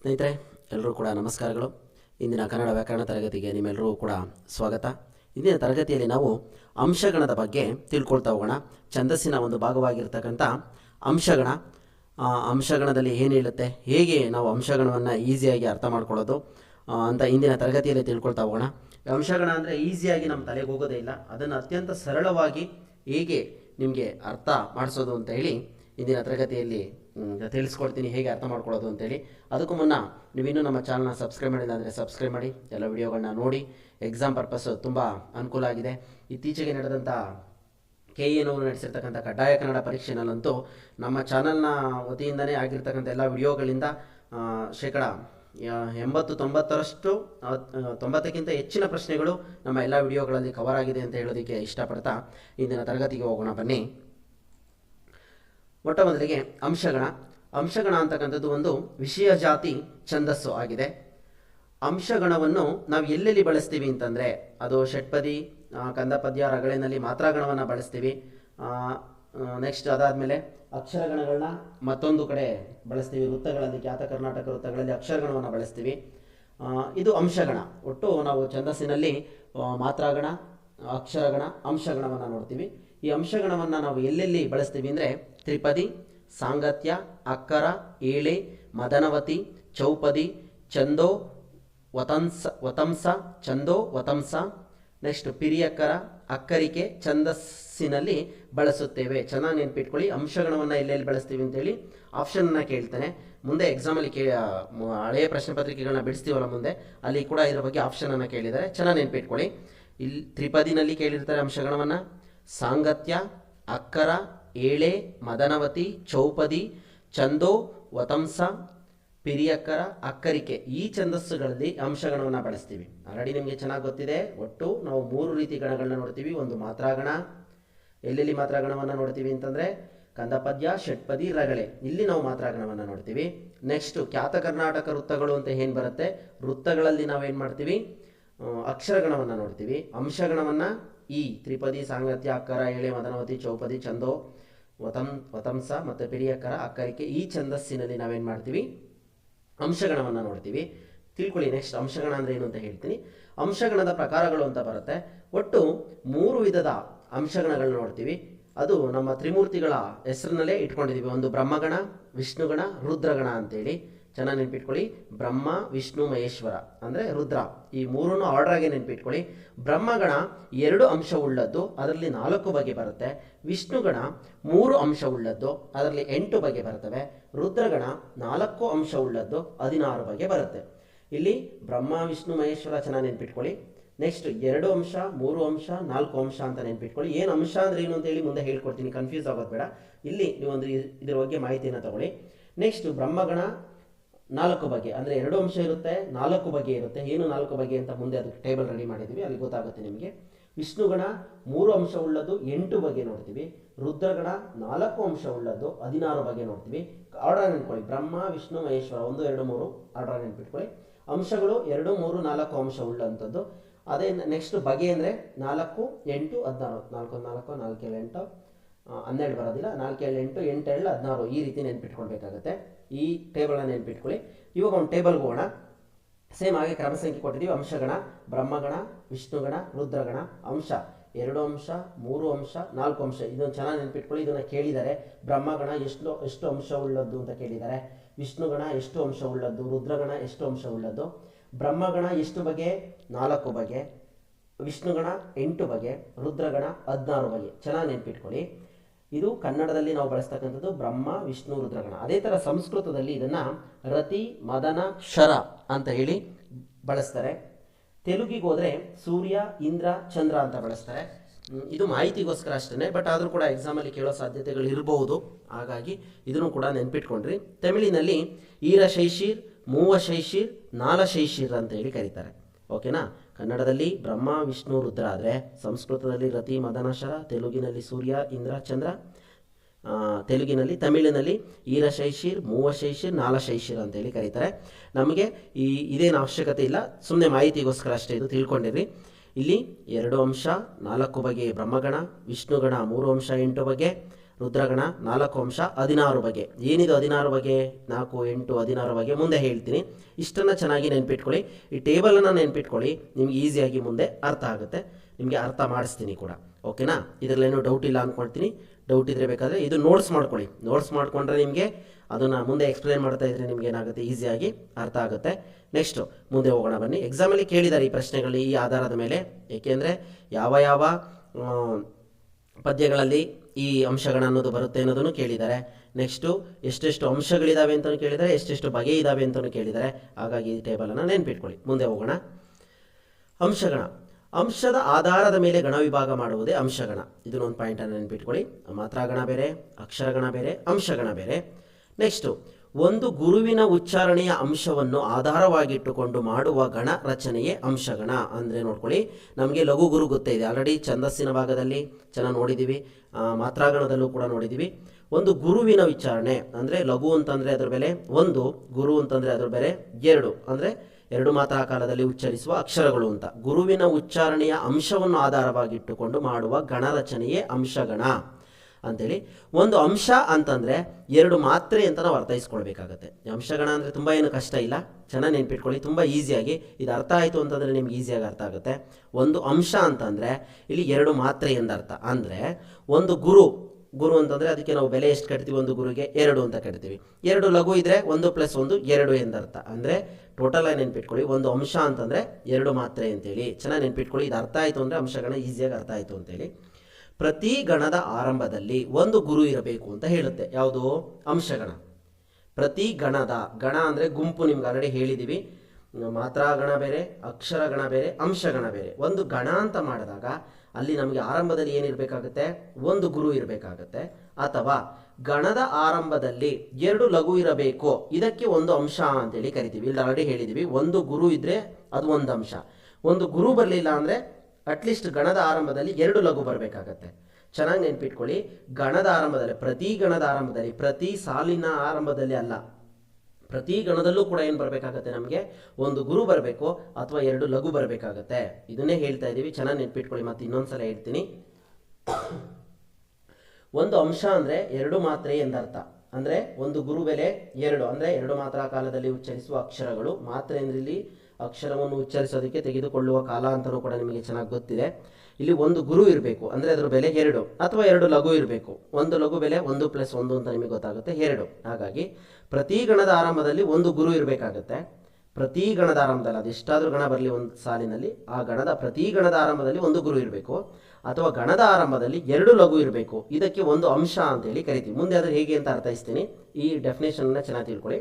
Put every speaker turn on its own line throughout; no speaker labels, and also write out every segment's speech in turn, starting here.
ಸ್ನೇಹಿತರೆ ಎಲ್ಲರೂ ಕೂಡ ನಮಸ್ಕಾರಗಳು. ಇಂದಿನ ಕನ್ನಡ ವ್ಯಾಕರಣ ತರಗತಿಗೆ ನಿಮ್ಮೆಲ್ಲರೂ ಕೂಡ ಸ್ವಾಗತ. ಇಂದಿನ ತರಗತಿಯಲ್ಲಿ ನಾವು ಅಂಶಗಣದ ಬಗ್ಗೆ ತಿಳ್ಕೊಳ್ತಾ ಹೋಗೋಣ. ಛಂದಸ್ಸಿನ ಒಂದು ಭಾಗವಾಗಿರ್ತಕ್ಕಂಥ ಅಂಶಗಣ. ಅಂಶಗಣದಲ್ಲಿ ಏನು ಹೇಳುತ್ತೆ? ಹೇಗೆ ನಾವು ಅಂಶಗಣವನ್ನು ಈಸಿಯಾಗಿ ಅರ್ಥ ಮಾಡ್ಕೊಳ್ಳೋದು? ಅಂತ ಇಂದಿನ ತರಗತಿಯಲ್ಲಿ ತಿಳ್ಕೊಳ್ತಾ ಹೋಗೋಣ. ಅಂಶಗಣ ಅಂದರೆ ಈಸಿಯಾಗಿ ನಮ್ಮ ತಲೆಗೆ ಹೋಗೋದೇ ಇಲ್ಲ. ಅದನ್ನು ಅತ್ಯಂತ ಸರಳವಾಗಿ ಹೇಗೆ ನಿಮಗೆ ಅರ್ಥ ಮಾಡಿಸೋದು ಅಂತ ಹೇಳಿ ಇಂದಿನ ತರಗತಿಯಲ್ಲಿ ತಿಳಿಸ್ಕೊಡ್ತೀನಿ, ಹೇಗೆ ಅರ್ಥ ಮಾಡ್ಕೊಳ್ಳೋದು ಅಂತೇಳಿ. ಅದಕ್ಕೂ ಮುನ್ನ ನೀವಿನ್ನೂ ನಮ್ಮ ಚಾನಲ್ನ ಸಬ್ಸ್ಕ್ರೈಬ್ ಮಾಡಿಲ್ಲ ಅಂದರೆ ಸಬ್ಸ್ಕ್ರೈಬ್ ಮಾಡಿ, ಎಲ್ಲ ವಿಡಿಯೋಗಳನ್ನ ನೋಡಿ. ಎಕ್ಸಾಮ್ ಪರ್ಪಸ್ ತುಂಬ ಅನುಕೂಲ ಆಗಿದೆ. ಇತ್ತೀಚೆಗೆ ನಡೆದಂಥ ಕೆ ಎನವರು ನಡೆಸಿರ್ತಕ್ಕಂಥ ಕಡ್ಡಾಯ ಕನ್ನಡ ಪರೀಕ್ಷೆನಲ್ಲಂತೂ ನಮ್ಮ ಚಾನಲ್ನ ವತಿಯಿಂದನೇ ಆಗಿರ್ತಕ್ಕಂಥ ಎಲ್ಲ ವಿಡಿಯೋಗಳಿಂದ ಶೇಕಡ ಎಂಬತ್ತು, ತೊಂಬತ್ತರಷ್ಟು ತೊಂಬತ್ತಕ್ಕಿಂತ ಹೆಚ್ಚಿನ ಪ್ರಶ್ನೆಗಳು ನಮ್ಮ ಎಲ್ಲ ವಿಡಿಯೋಗಳಲ್ಲಿ ಕವರ್ ಆಗಿದೆ ಅಂತ ಹೇಳೋದಕ್ಕೆ ಇಷ್ಟಪಡ್ತಾ ಇಂದಿನ ತರಗತಿಗೆ ಹೋಗೋಣ ಬನ್ನಿ. ಮೊಟ್ಟ ಮೊದಲಿಗೆ ಅಂಶಗಣ. ಅಂಶಗಣ ಅಂತಕ್ಕಂಥದ್ದು ಒಂದು ವಿಷಯ ಜಾತಿ ಛಂದಸ್ಸು ಆಗಿದೆ. ಅಂಶಗಣವನ್ನು ನಾವು ಎಲ್ಲೆಲ್ಲಿ ಬಳಸ್ತೀವಿ ಅಂತಂದರೆ, ಅದು ಷಟ್ಪದಿ ಕಂದಪದ್ಯ, ರಗಳಿನಲ್ಲಿ ಮಾತ್ರಾಗಣವನ್ನು ಬಳಸ್ತೀವಿ. ನೆಕ್ಸ್ಟ್ ಅದಾದಮೇಲೆ ಅಕ್ಷರಗಣಗಳನ್ನ ಮತ್ತೊಂದು ಕಡೆ ಬಳಸ್ತೀವಿ. ವೃತ್ತಗಳಲ್ಲಿ, ಖ್ಯಾತ ಕರ್ನಾಟಕ ವೃತ್ತಗಳಲ್ಲಿ ಅಕ್ಷರಗಣವನ್ನು ಬಳಸ್ತೀವಿ. ಇದು ಅಂಶಗಣ. ಒಟ್ಟು ನಾವು ಛಂದಸ್ಸಿನಲ್ಲಿ ಮಾತ್ರಾಗಣ, ಅಕ್ಷರಗಣ, ಅಂಶಗಣವನ್ನು ನೋಡ್ತೀವಿ. ಈ ಅಂಶಗಣವನ್ನು ನಾವು ಎಲ್ಲೆಲ್ಲಿ ಬಳಸ್ತೀವಿ ಅಂದರೆ ತ್ರಿಪದಿ, ಸಾಂಗತ್ಯ, ಅಕ್ಕರ, ಏಳೆ, ಮದನವತಿ, ಚೌಪದಿ, ಚಂದೋ ವತಂಸ ವತಂಸ, ಚಂದೋ, ವತಂಸ. ನೆಕ್ಸ್ಟ್ ಪಿರಿಯಕ್ಕರ ಅಕ್ಕರಿಕೆ ಛಂದಸ್ಸಿನಲ್ಲಿ ಬಳಸುತ್ತೇವೆ. ಚೆನ್ನಾಗಿ ನೆನ್ಪಿಟ್ಕೊಳ್ಳಿ, ಅಂಶಗಣವನ್ನು ಎಲ್ಲೆಲ್ಲಿ ಬಳಸ್ತೀವಿ ಅಂತೇಳಿ ಆಪ್ಷನ್ನ ಕೇಳ್ತಾನೆ. ಮುಂದೆ ಎಕ್ಸಾಮಲ್ಲಿ ಕೇ ಹಳೆಯ ಪ್ರಶ್ನೆ ಪತ್ರಿಕೆಗಳನ್ನ ಬಿಡಿಸ್ತೀವಲ್ಲ ಮುಂದೆ, ಅಲ್ಲಿ ಕೂಡ ಇದರ ಬಗ್ಗೆ ಆಪ್ಷನನ್ನು ಕೇಳಿದ್ದಾರೆ ಚೆನ್ನಾಗಿ ನೆನ್ಪಿಟ್ಕೊಳ್ಳಿ. ಇಲ್ಲಿ ತ್ರಿಪದಿನಲ್ಲಿ ಕೇಳಿರ್ತಾರೆ ಅಂಶಗಣವನ್ನು. ಸಾಂಗತ್ಯ, ಅಕ್ಕರ, ಏಳೆ, ಮದನವತಿ, ಚೌಪದಿ, ಚಂದೋ, ವತಂಸ, ಪಿರಿಯಕ್ಕರ, ಅಕ್ಕರಿಕೆ ಈ ಛಂದಸ್ಸುಗಳಲ್ಲಿ ಅಂಶಗಣವನ್ನು ಬಳಸ್ತೀವಿ. ಆಲ್ರೆಡಿ ನಿಮಗೆ ಚೆನ್ನಾಗಿ ಗೊತ್ತಿದೆ. ಒಟ್ಟು ನಾವು ಮೂರು ರೀತಿ ಗಣಗಳನ್ನ ನೋಡ್ತೀವಿ. ಒಂದು ಮಾತ್ರಾಗಣ. ಎಲ್ಲೆಲ್ಲಿ ಮಾತ್ರಾಗಣವನ್ನು ನೋಡ್ತೀವಿ ಅಂತಂದರೆ ಕಂದಪದ್ಯ, ಷಟ್ಪದಿ, ರಗಳೆ. ಇಲ್ಲಿ ನಾವು ಮಾತ್ರಾಗಣವನ್ನು ನೋಡ್ತೀವಿ. ನೆಕ್ಸ್ಟ್ ಖ್ಯಾತ ಕರ್ನಾಟಕ ವೃತ್ತಗಳು ಅಂತ ಏನು ಬರುತ್ತೆ? ವೃತ್ತಗಳಲ್ಲಿ ನಾವೇನು ಮಾಡ್ತೀವಿ? ಅಕ್ಷರಗಣವನ್ನು ನೋಡ್ತೀವಿ. ಅಂಶಗಣವನ್ನು ಈ ತ್ರಿಪದಿ ಸಾಂಗತ್ಯ ಅಕ್ಕರ ಎಳೆ ಮದನವತಿ ಚೌಪದಿ ಚಂದೋ ವತಂ ವತಂಸ ಮತ್ತು ಪಿರಿಯಕ್ಕರ ಅಕ್ಕರಿಕೆ ಈ ಛಂದಸ್ಸಿನಲ್ಲಿ ನಾವೇನು ಮಾಡ್ತೀವಿ? ಅಂಶಗಣವನ್ನು ನೋಡ್ತೀವಿ. ತಿಳ್ಕೊಳ್ಳಿ ನೆಕ್ಸ್ಟ್ ಅಂಶಗಣ ಅಂದರೆ ಏನು ಅಂತ ಹೇಳ್ತೀನಿ. ಅಂಶಗಣದ ಪ್ರಕಾರಗಳು ಅಂತ ಬರುತ್ತೆ. ಒಟ್ಟು ಮೂರು ವಿಧದ ಅಂಶಗಣಗಳನ್ನ ನೋಡ್ತೀವಿ. ಅದು ನಮ್ಮ ತ್ರಿಮೂರ್ತಿಗಳ ಹೆಸರಿನಲ್ಲೇ ಇಟ್ಕೊಂಡಿದ್ದೀವಿ ಒಂದು ಬ್ರಹ್ಮಗಣ, ವಿಷ್ಣುಗಣ, ರುದ್ರಗಣ ಅಂತೇಳಿ. ಚೆನ್ನಾಗಿ ನೆನ್ಪಿಟ್ಕೊಳ್ಳಿ. ಬ್ರಹ್ಮ, ವಿಷ್ಣು, ಮಹೇಶ್ವರ, ಅಂದರೆ ರುದ್ರ. ಈ ಮೂರನ್ನು ಆರ್ಡರ್ ಆಗಿ ನೆನ್ಪಿಟ್ಕೊಳ್ಳಿ. ಬ್ರಹ್ಮಗಣ ಎರಡು ಅಂಶವುಳ್ಳದ್ದು ಅದರಲ್ಲಿ ನಾಲ್ಕು ಬಗೆ ಬರುತ್ತೆ. ವಿಷ್ಣುಗಣ ಮೂರು ಅಂಶವುಳ್ಳದ್ದು ಅದರಲ್ಲಿ ಎಂಟು ಬಗೆ ಬರ್ತವೆ. ರುದ್ರಗಣ ನಾಲ್ಕು ಅಂಶವುಳ್ಳದ್ದು ಹದಿನಾರು ಬಗೆ ಬರುತ್ತೆ. ಇಲ್ಲಿ ಬ್ರಹ್ಮ, ವಿಷ್ಣು, ಮಹೇಶ್ವರ ಚೆನ್ನಾಗಿ ನೆನ್ಪಿಟ್ಕೊಳ್ಳಿ. ನೆಕ್ಸ್ಟ್ ಎರಡು ಅಂಶ, ಮೂರು ಅಂಶ, ನಾಲ್ಕು ಅಂಶ ಅಂತ ನೆನ್ಪಿಟ್ಕೊಳ್ಳಿ. ಏನು ಅಂಶ ಅಂದ್ರೆ ಏನು ಅಂತ ಹೇಳಿ ಮುಂದೆ ಹೇಳ್ಕೊಡ್ತೀನಿ. ಕನ್ಫ್ಯೂಸ್ ಆಗೋದು ಬೇಡ. ಇಲ್ಲಿ ನೀವೊಂದು ಇದ್ರ ಬಗ್ಗೆ ಮಾಹಿತಿಯನ್ನು ತಗೊಳ್ಳಿ. ನೆಕ್ಸ್ಟ್ ಬ್ರಹ್ಮಗಣ ನಾಲ್ಕು ಬಗೆ, ಅಂದರೆ ಎರಡು ಅಂಶ ಇರುತ್ತೆ, ನಾಲ್ಕು ಬಗೆ ಇರುತ್ತೆ. ಏನು ನಾಲ್ಕು ಬಗೆ ಅಂತ ಮುಂದೆ ಅದಕ್ಕೆ ಟೇಬಲ್ ರೆಡಿ ಮಾಡಿದ್ದೀವಿ ಅಲ್ಲಿ ಗೊತ್ತಾಗುತ್ತೆ ನಿಮಗೆ. ವಿಷ್ಣುಗಣ ಮೂರು ಅಂಶ ಉಳ್ಳದ್ದು, ಎಂಟು ಬಗೆ ನೋಡ್ತೀವಿ. ರುದ್ರಗಣ ನಾಲ್ಕು ಅಂಶ ಉಳ್ಳದ್ದು, ಹದಿನಾರು ಬಗೆ ನೋಡ್ತೀವಿ. ಆರ್ಡರ್ ನೆನ್ಕೊಳ್ಳಿ ಬ್ರಹ್ಮ, ವಿಷ್ಣು, ಮಹೇಶ್ವರ, ಒಂದು, ಎರಡು, ಮೂರು ಆರ್ಡರ್ ನೆನ್ಪಿಟ್ಕೊಳ್ಳಿ. ಅಂಶಗಳು ಎರಡು, ಮೂರು, ನಾಲ್ಕು ಅಂಶ ಉಳ್ಳಂಥದ್ದು. ಅದೇ ನೆಕ್ಸ್ಟ್ ಬಗೆ ಅಂದರೆ ನಾಲ್ಕು, ಎಂಟು, ಹದಿನಾರು. ನಾಲ್ಕು ನಾಲ್ಕು ನಾಲ್ಕು, ಏಳು, ಎಂಟು ಹನ್ನೆರಡು ಬರೋದಿಲ್ಲ. ನಾಲ್ಕು, ಏಳು, ಎಂಟು ಎಂಟು, ಏಳು, ಹದಿನಾರು ಈ ರೀತಿ ನೆನ್ಪಿಟ್ಕೊಳ್ಬೇಕಾಗತ್ತೆ. ಈ ಟೇಬಲ್ನ ನೆನ್ಪಿಟ್ಕೊಳ್ಳಿ ಇವಾಗ ಒಂದು ಟೇಬಲ್ಗೆ ಹೋಗೋಣ. ಸೇಮ್ ಹಾಗೆ ಕ್ರಮ ಸಂಖ್ಯೆ ಕೊಟ್ಟಿದ್ದೀವಿ. ಅಂಶಗಣ, ಬ್ರಹ್ಮಗಣ, ವಿಷ್ಣುಗಣ, ರುದ್ರಗಣ, ಅಂಶ. ಎರಡು ಅಂಶ, ಮೂರು ಅಂಶ, ನಾಲ್ಕು ಅಂಶ. ಇದನ್ನು ಚೆನ್ನಾಗಿ ನೆನ್ಪಿಟ್ಕೊಳ್ಳಿ. ಇದನ್ನು ಕೇಳಿದ್ದಾರೆ ಬ್ರಹ್ಮಗಣ ಎಷ್ಟು ಎಷ್ಟು ಅಂಶ ಉಳ್ಳದ್ದು ಅಂತ ಕೇಳಿದ್ದಾರೆ ವಿಷ್ಣುಗಣ ಎಷ್ಟು ಅಂಶ ಉಳ್ಳದ್ದು, ರುದ್ರಗಣ ಎಷ್ಟು ಅಂಶ ಉಳ್ಳದ್ದು, ಬ್ರಹ್ಮಗಣ ಎಷ್ಟು ಬಗೆ? ನಾಲ್ಕು ಬಗೆ. ವಿಷ್ಣುಗಣ ಎಂಟು ಬಗೆ, ರುದ್ರಗಣ ಹದಿನಾರು ಬಗೆ. ಚೆನ್ನಾಗಿ ನೆನ್ಪಿಟ್ಕೊಳ್ಳಿ. ಇದು ಕನ್ನಡದಲ್ಲಿ ನಾವು ಬಳಸ್ತಕ್ಕಂಥದ್ದು ಬ್ರಹ್ಮ, ವಿಷ್ಣು, ರುದ್ರಗಣ. ಅದೇ ಥರ ಸಂಸ್ಕೃತದಲ್ಲಿ ಇದನ್ನು ರತಿ, ಮದನ ಶರ ಅಂತ ಹೇಳಿ ಬಳಸ್ತಾರೆ. ತೆಲುಗಿಗೆ ಹೋದರೆ ಸೂರ್ಯ, ಇಂದ್ರ, ಚಂದ್ರ ಅಂತ ಬಳಸ್ತಾರೆ. ಇದು ಮಾಹಿತಿಗೋಸ್ಕರ ಅಷ್ಟೇ ಬಟ್ ಆದರೂ ಕೂಡ ಎಕ್ಸಾಮಲ್ಲಿ ಕೇಳೋ ಸಾಧ್ಯತೆಗಳು ಇರಬಹುದು. ಹಾಗಾಗಿ ಇದನ್ನು ಕೂಡ ನೆನ್ಪಿಟ್ಕೊಂಡ್ರಿ. ತಮಿಳಿನಲ್ಲಿ ಈರ ಶೈಶೀರ್ ಮೂವ ಶೈಶೀರ್ ನಾಲ ಶೈಶೀರ್ ಅಂತ ಹೇಳಿ ಕರೀತಾರೆ. ಓಕೆನಾ ಕನ್ನಡದಲ್ಲಿ ಬ್ರಹ್ಮ, ವಿಷ್ಣು, ರುದ್ರ ಆದರೆ ಸಂಸ್ಕೃತದಲ್ಲಿ ರತಿ ಮದನಶರ ತೆಲುಗಿನಲ್ಲಿ ಸೂರ್ಯ, ಇಂದ್ರ, ಚಂದ್ರ ತೆಲುಗಿನಲ್ಲಿ, ತಮಿಳಿನಲ್ಲಿ ಈರಶೈಶಿರ್, ಮೂವಶೈಶಿರ್, ನಾಲಶೈಶಿರ್ ಅಂತೇಳಿ ಕರೀತಾರೆ. ನಮಗೆ ಈ ಇದೇನು ಅವಶ್ಯಕತೆ ಇಲ್ಲ. ಸುಮ್ಮನೆ ಮಾಹಿತಿಗೋಸ್ಕರ ಅಷ್ಟೇ ಇದು ತಿಳ್ಕೊಂಡಿರಿ ಇಲ್ಲಿ ಎರಡು ಅಂಶ, ನಾಲ್ಕು ಬಗೆ ಬ್ರಹ್ಮಗಣ, ವಿಷ್ಣುಗಣ ಮೂರು ಅಂಶ, ಎಂಟು ಬಗೆ ರುದ್ರಗಣ ನಾಲ್ಕು ಅಂಶ ಹದಿನಾರು ಬಗೆ. ಏನಿದು ಹದಿನಾರು ಬಗೆ? ನಾಲ್ಕು, ಎಂಟು, ಹದಿನಾರು ಬಗೆ. ಮುಂದೆ ಹೇಳ್ತೀನಿ. ಇಷ್ಟನ್ನು ಚೆನ್ನಾಗಿ ನೆನ್ಪಿಟ್ಕೊಳ್ಳಿ. ಈ ಟೇಬಲನ್ನು ನೆನ್ಪಿಟ್ಕೊಳ್ಳಿ. ನಿಮ್ಗೆ ಈಸಿಯಾಗಿ ಮುಂದೆ ಅರ್ಥ ಆಗುತ್ತೆ. ನಿಮಗೆ ಅರ್ಥ ಮಾಡಿಸ್ತೀನಿ ಕೂಡ. ಓಕೆನಾ? ಇದರಲ್ಲೇನು ಡೌಟ್ ಇಲ್ಲ ಅಂದ್ಕೊಳ್ತೀನಿ ಡೌಟ್ ಇದ್ರೆ ಬೇಕಾದರೆ ಇದು ನೋಟ್ಸ್ ಮಾಡ್ಕೊಳ್ಳಿ. ನೋಟ್ಸ್ ಮಾಡಿಕೊಂಡ್ರೆ ನಿಮಗೆ ಅದನ್ನು ಮುಂದೆ ಎಕ್ಸ್ಪ್ಲೇನ್ ಮಾಡ್ತಾ ಇದ್ರೆ ನಿಮ್ಗೆ ಏನಾಗುತ್ತೆ? ಈಸಿಯಾಗಿ ಅರ್ಥ ಆಗುತ್ತೆ. ನೆಕ್ಸ್ಟು ಮುಂದೆ ಹೋಗೋಣ ಬನ್ನಿ. ಎಕ್ಸಾಮಲ್ಲಿ ಕೇಳಿದ್ದಾರೆ ಈ ಪ್ರಶ್ನೆಗಳು ಈ ಆಧಾರದ ಮೇಲೆ. ಏಕೆಂದರೆ ಯಾವ ಯಾವ ಪದ್ಯಗಳಲ್ಲಿ ಈ ಅಂಶಗಳ ಅನ್ನೋದು ಬರುತ್ತೆ ಅನ್ನೋದನ್ನು ಕೇಳಿದ್ದಾರೆ. ನೆಕ್ಸ್ಟು ಎಷ್ಟೆಷ್ಟು ಅಂಶಗಳಿದ್ದಾವೆ ಅಂತಲೂ ಕೇಳಿದರೆ, ಎಷ್ಟೆಷ್ಟು ಬಗೆ ಇದಾವೆ ಅಂತಲೂ ಕೇಳಿದ್ದಾರೆ ಹಾಗಾಗಿ ಈ ಟೇಬಲನ್ನು ನೆನ್ಪಿಟ್ಕೊಳ್ಳಿ. ಮುಂದೆ ಹೋಗೋಣ. ಅಂಶಗಣ. ಅಂಶದ ಆಧಾರದ ಮೇಲೆ ಗಣ ವಿಭಾಗ ಮಾಡುವುದೇ ಅಂಶಗಣ. ಇದನ್ನೊಂದು ಪಾಯಿಂಟನ್ನು ನೆನ್ಪಿಟ್ಕೊಳ್ಳಿ. ಮಾತ್ರಾಗಣ ಬೇರೆ ಅಕ್ಷರಗಣ ಬೇರೆ, ಅಂಶಗಣ ಬೇರೆ. ನೆಕ್ಸ್ಟು ಒಂದು ಗುರುವಿನ ಉಚ್ಚಾರಣೆಯ ಅಂಶವನ್ನು ಆಧಾರವಾಗಿಟ್ಟುಕೊಂಡು ಮಾಡುವ ಗಣ ರಚನೆಯೇ ಅಂಶಗಣ. ಅಂದರೆ ನೋಡ್ಕೊಳ್ಳಿ, ನಮಗೆ ಲಘು ಗುರು ಗೊತ್ತೇ ಇದೆ. ಆಲ್ರೆಡಿ ಛಂದಸ್ಸಿನ ಭಾಗದಲ್ಲಿ ಚೆನ್ನಾಗಿ ನೋಡಿದ್ದೀವಿ ಮಾತ್ರಾಗಣದಲ್ಲೂ ಕೂಡ ನೋಡಿದ್ದೀವಿ ಒಂದು ಗುರುವಿನ ವಿಚಾರಣೆ, ಅಂದರೆ ಲಘು ಅಂತಂದರೆ ಅದರ ಬೆಲೆ ಒಂದು, ಗುರು ಅಂತಂದರೆ ಅದರ ಬೆಲೆ ಎರಡು. ಅಂದರೆ ಎರಡು ಮಾತ್ರಾ ಕಾಲದಲ್ಲಿ ಉಚ್ಚರಿಸುವ ಅಕ್ಷರಗಳು ಅಂತ. ಗುರುವಿನ ಉಚ್ಚಾರಣೆಯ ಅಂಶವನ್ನು ಆಧಾರವಾಗಿಟ್ಟುಕೊಂಡು ಮಾಡುವ ಗಣರಚನೆಯೇ ಅಂಶಗಣ. ಅಂತೇಳಿ. ಒಂದು ಅಂಶ ಅಂತಂದರೆ ಎರಡು ಮಾತ್ರೆ ಅಂತ ನಾವು ಅರ್ಥೈಸ್ಕೊಳ್ಬೇಕಾಗತ್ತೆ. ಅಂಶಗಣ ಅಂದರೆ ತುಂಬ ಏನು ಕಷ್ಟ ಇಲ್ಲ. ಚೆನ್ನಾಗಿ ನೆನ್ಪಿಟ್ಕೊಳ್ಳಿ. ತುಂಬ ಈಸಿಯಾಗಿ ಇದು ಅರ್ಥ ಆಯಿತು ಅಂತಂದರೆ ನಿಮ್ಗೆ ಈಸಿಯಾಗಿ ಅರ್ಥ ಆಗುತ್ತೆ. ಒಂದು ಅಂಶ ಅಂತಂದರೆ ಇಲ್ಲಿ ಎರಡು ಮಾತ್ರೆ ಎಂದರ್ಥ. ಅಂದರೆ ಒಂದು ಗುರು ಗುರು ಅಂತಂದರೆ ಅದಕ್ಕೆ ನಾವು ಬೆಲೆ ಎಷ್ಟು ಕಟ್ತೀವಿ? ಒಂದು ಗುರುಗೆ ಎರಡು ಅಂತ ಕಟ್ತೀವಿ. ಎರಡು ಲಘು ಇದ್ರೆ ಒಂದು ಪ್ಲಸ್ ಒಂದು ಎರಡು ಎಂದರ್ಥ. ಅಂದರೆ ಟೋಟಲ್ ಆಗಿ ನೆನ್ಪಿಟ್ಕೊಳ್ಳಿ. ಒಂದು ಅಂಶ ಅಂತಂದರೆ ಎರಡು ಮಾತ್ರೆ ಅಂತೇಳಿ. ಚೆನ್ನಾಗಿ ನೆನ್ಪಿಟ್ಕೊಳ್ಳಿ. ಇದು ಅರ್ಥ ಆಯಿತು ಅಂದರೆ ಅಂಶಗಳನ್ನ ಈಸಿಯಾಗಿ ಅರ್ಥ ಆಯಿತು ಅಂತೇಳಿ. ಪ್ರತಿ ಗಣದ ಆರಂಭದಲ್ಲಿ ಒಂದು ಗುರು ಇರಬೇಕು ಅಂತ ಹೇಳುತ್ತೆ. ಯಾವುದು? ಅಂಶಗಣ. ಪ್ರತಿ ಗಣದ, ಗಣ ಅಂದರೆ ಗುಂಪು ನಿಮ್ಗೆ ಆಲ್ರೆಡಿ ಹೇಳಿದ್ದೀವಿ ಮಾತ್ರಾ ಗಣ ಬೇರೆ, ಅಕ್ಷರ ಗಣ ಬೇರೆ ಅಂಶಗಣ ಬೇರೆ. ಒಂದು ಗಣ ಅಂತ ಮಾಡಿದಾಗ ಅಲ್ಲಿ ನಮಗೆ ಆರಂಭದಲ್ಲಿ ಏನಿರಬೇಕಾಗುತ್ತೆ ಒಂದು ಗುರು ಇರಬೇಕಾಗತ್ತೆ. ಅಥವಾ ಗಣದ ಆರಂಭದಲ್ಲಿ ಎರಡು ಲಘು ಇರಬೇಕು. ಇದಕ್ಕೆ ಒಂದು ಅಂಶ ಅಂತೇಳಿ ಕರಿತೀವಿ. ಇಲ್ಲಿ ಆಲ್ರೆಡಿ ಹೇಳಿದ್ದೀವಿ ಒಂದು ಗುರು ಇದ್ರೆ ಅದು ಒಂದು ಅಂಶ ಒಂದು ಗುರು ಬರಲಿಲ್ಲ ಅಂದರೆ ಅಟ್ಲೀಸ್ಟ್ ಗಣದ ಆರಂಭದಲ್ಲಿ ಎರಡು ಲಘು ಬರಬೇಕಾಗತ್ತೆ. ಚೆನ್ನಾಗಿ ನೆನ್ಪಿಟ್ಕೊಳ್ಳಿ, ಗಣದ ಆರಂಭದಲ್ಲಿ, ಪ್ರತಿ ಗಣದ ಆರಂಭದಲ್ಲಿ, ಪ್ರತಿ ಸಾಲಿನ ಆರಂಭದಲ್ಲಿ ಅಲ್ಲ. ಪ್ರತಿ ಗಣದಲ್ಲೂ ಕೂಡ ಏನು ಬರಬೇಕಾಗತ್ತೆ ನಮಗೆ? ಒಂದು ಗುರು ಬರಬೇಕು ಅಥವಾ ಎರಡು ಲಘು ಬರಬೇಕಾಗತ್ತೆ. ಇದನ್ನೇ ಹೇಳ್ತಾ ಇದ್ದೀವಿ ಚೆನ್ನಾಗಿ ನೆನ್ಪಿಟ್ಕೊಳ್ಳಿ. ಮತ್ತೆ ಇನ್ನೊಂದ್ಸಲ ಹೇಳ್ತೀನಿ. ಒಂದು ಅಂಶ ಅಂದರೆ ಎರಡು ಮಾತ್ರೆ ಎಂದರ್ಥ. ಅಂದರೆ ಒಂದು ಗುರು ಬೆಲೆ ಎರಡು. ಅಂದರೆ ಎರಡು ಮಾತ್ರಾ ಕಾಲದಲ್ಲಿ ಉಚ್ಚರಿಸುವ ಅಕ್ಷರಗಳು. ಮಾತ್ರೆ ಅಂದ್ರೆ ಅಕ್ಷರವನ್ನು ಉಚ್ಚರಿಸೋದಕ್ಕೆ ತೆಗೆದುಕೊಳ್ಳುವ ಕಾಲ ಅಂತಲೂ ಕೂಡ ನಿಮಗೆ ಚೆನ್ನಾಗಿ ಗೊತ್ತಿದೆ. ಇಲ್ಲಿ ಒಂದು ಗುರು ಇರಬೇಕು, ಅಂದರೆ ಅದರ ಬೆಲೆ ಎರಡು ಅಥವಾ ಎರಡು ಲಘು ಇರಬೇಕು. ಒಂದು ಲಘು ಬೆಲೆ ಒಂದು ಪ್ಲಸ್ ಒಂದು ಅಂತ ನಿಮಗೆ ಗೊತ್ತಾಗುತ್ತೆ, ಎರಡು. ಹಾಗಾಗಿ ಪ್ರತಿ ಗಣದ ಆರಂಭದಲ್ಲಿ ಒಂದು ಗುರು ಇರಬೇಕಾಗುತ್ತೆ. ಪ್ರತಿ ಗಣದ ಆರಂಭದಲ್ಲಿ, ಅದೆಷ್ಟಾದರೂ ಗಣ ಬರಲಿ ಒಂದು ಸಾಲಿನಲ್ಲಿ, ಆ ಗಣದ ಪ್ರತಿ ಗಣದ ಆರಂಭದಲ್ಲಿ ಒಂದು ಗುರು ಇರಬೇಕು. ಅಥವಾ ಗಣದ ಆರಂಭದಲ್ಲಿ ಎರಡು ಲಘು ಇರಬೇಕು. ಇದಕ್ಕೆ ಒಂದು ಅಂಶ ಅಂತೇಳಿ ಕರಿತೀವಿ. ಮುಂದೆ ಅದು ಹೇಗೆ ಅಂತ ಅರ್ಥೈಸ್ತೀನಿ. ಈ ಡೆಫಿನೇಷನ್ನ ಚೆನ್ನಾಗಿ ತಿಳ್ಕೊಳ್ಳಿ.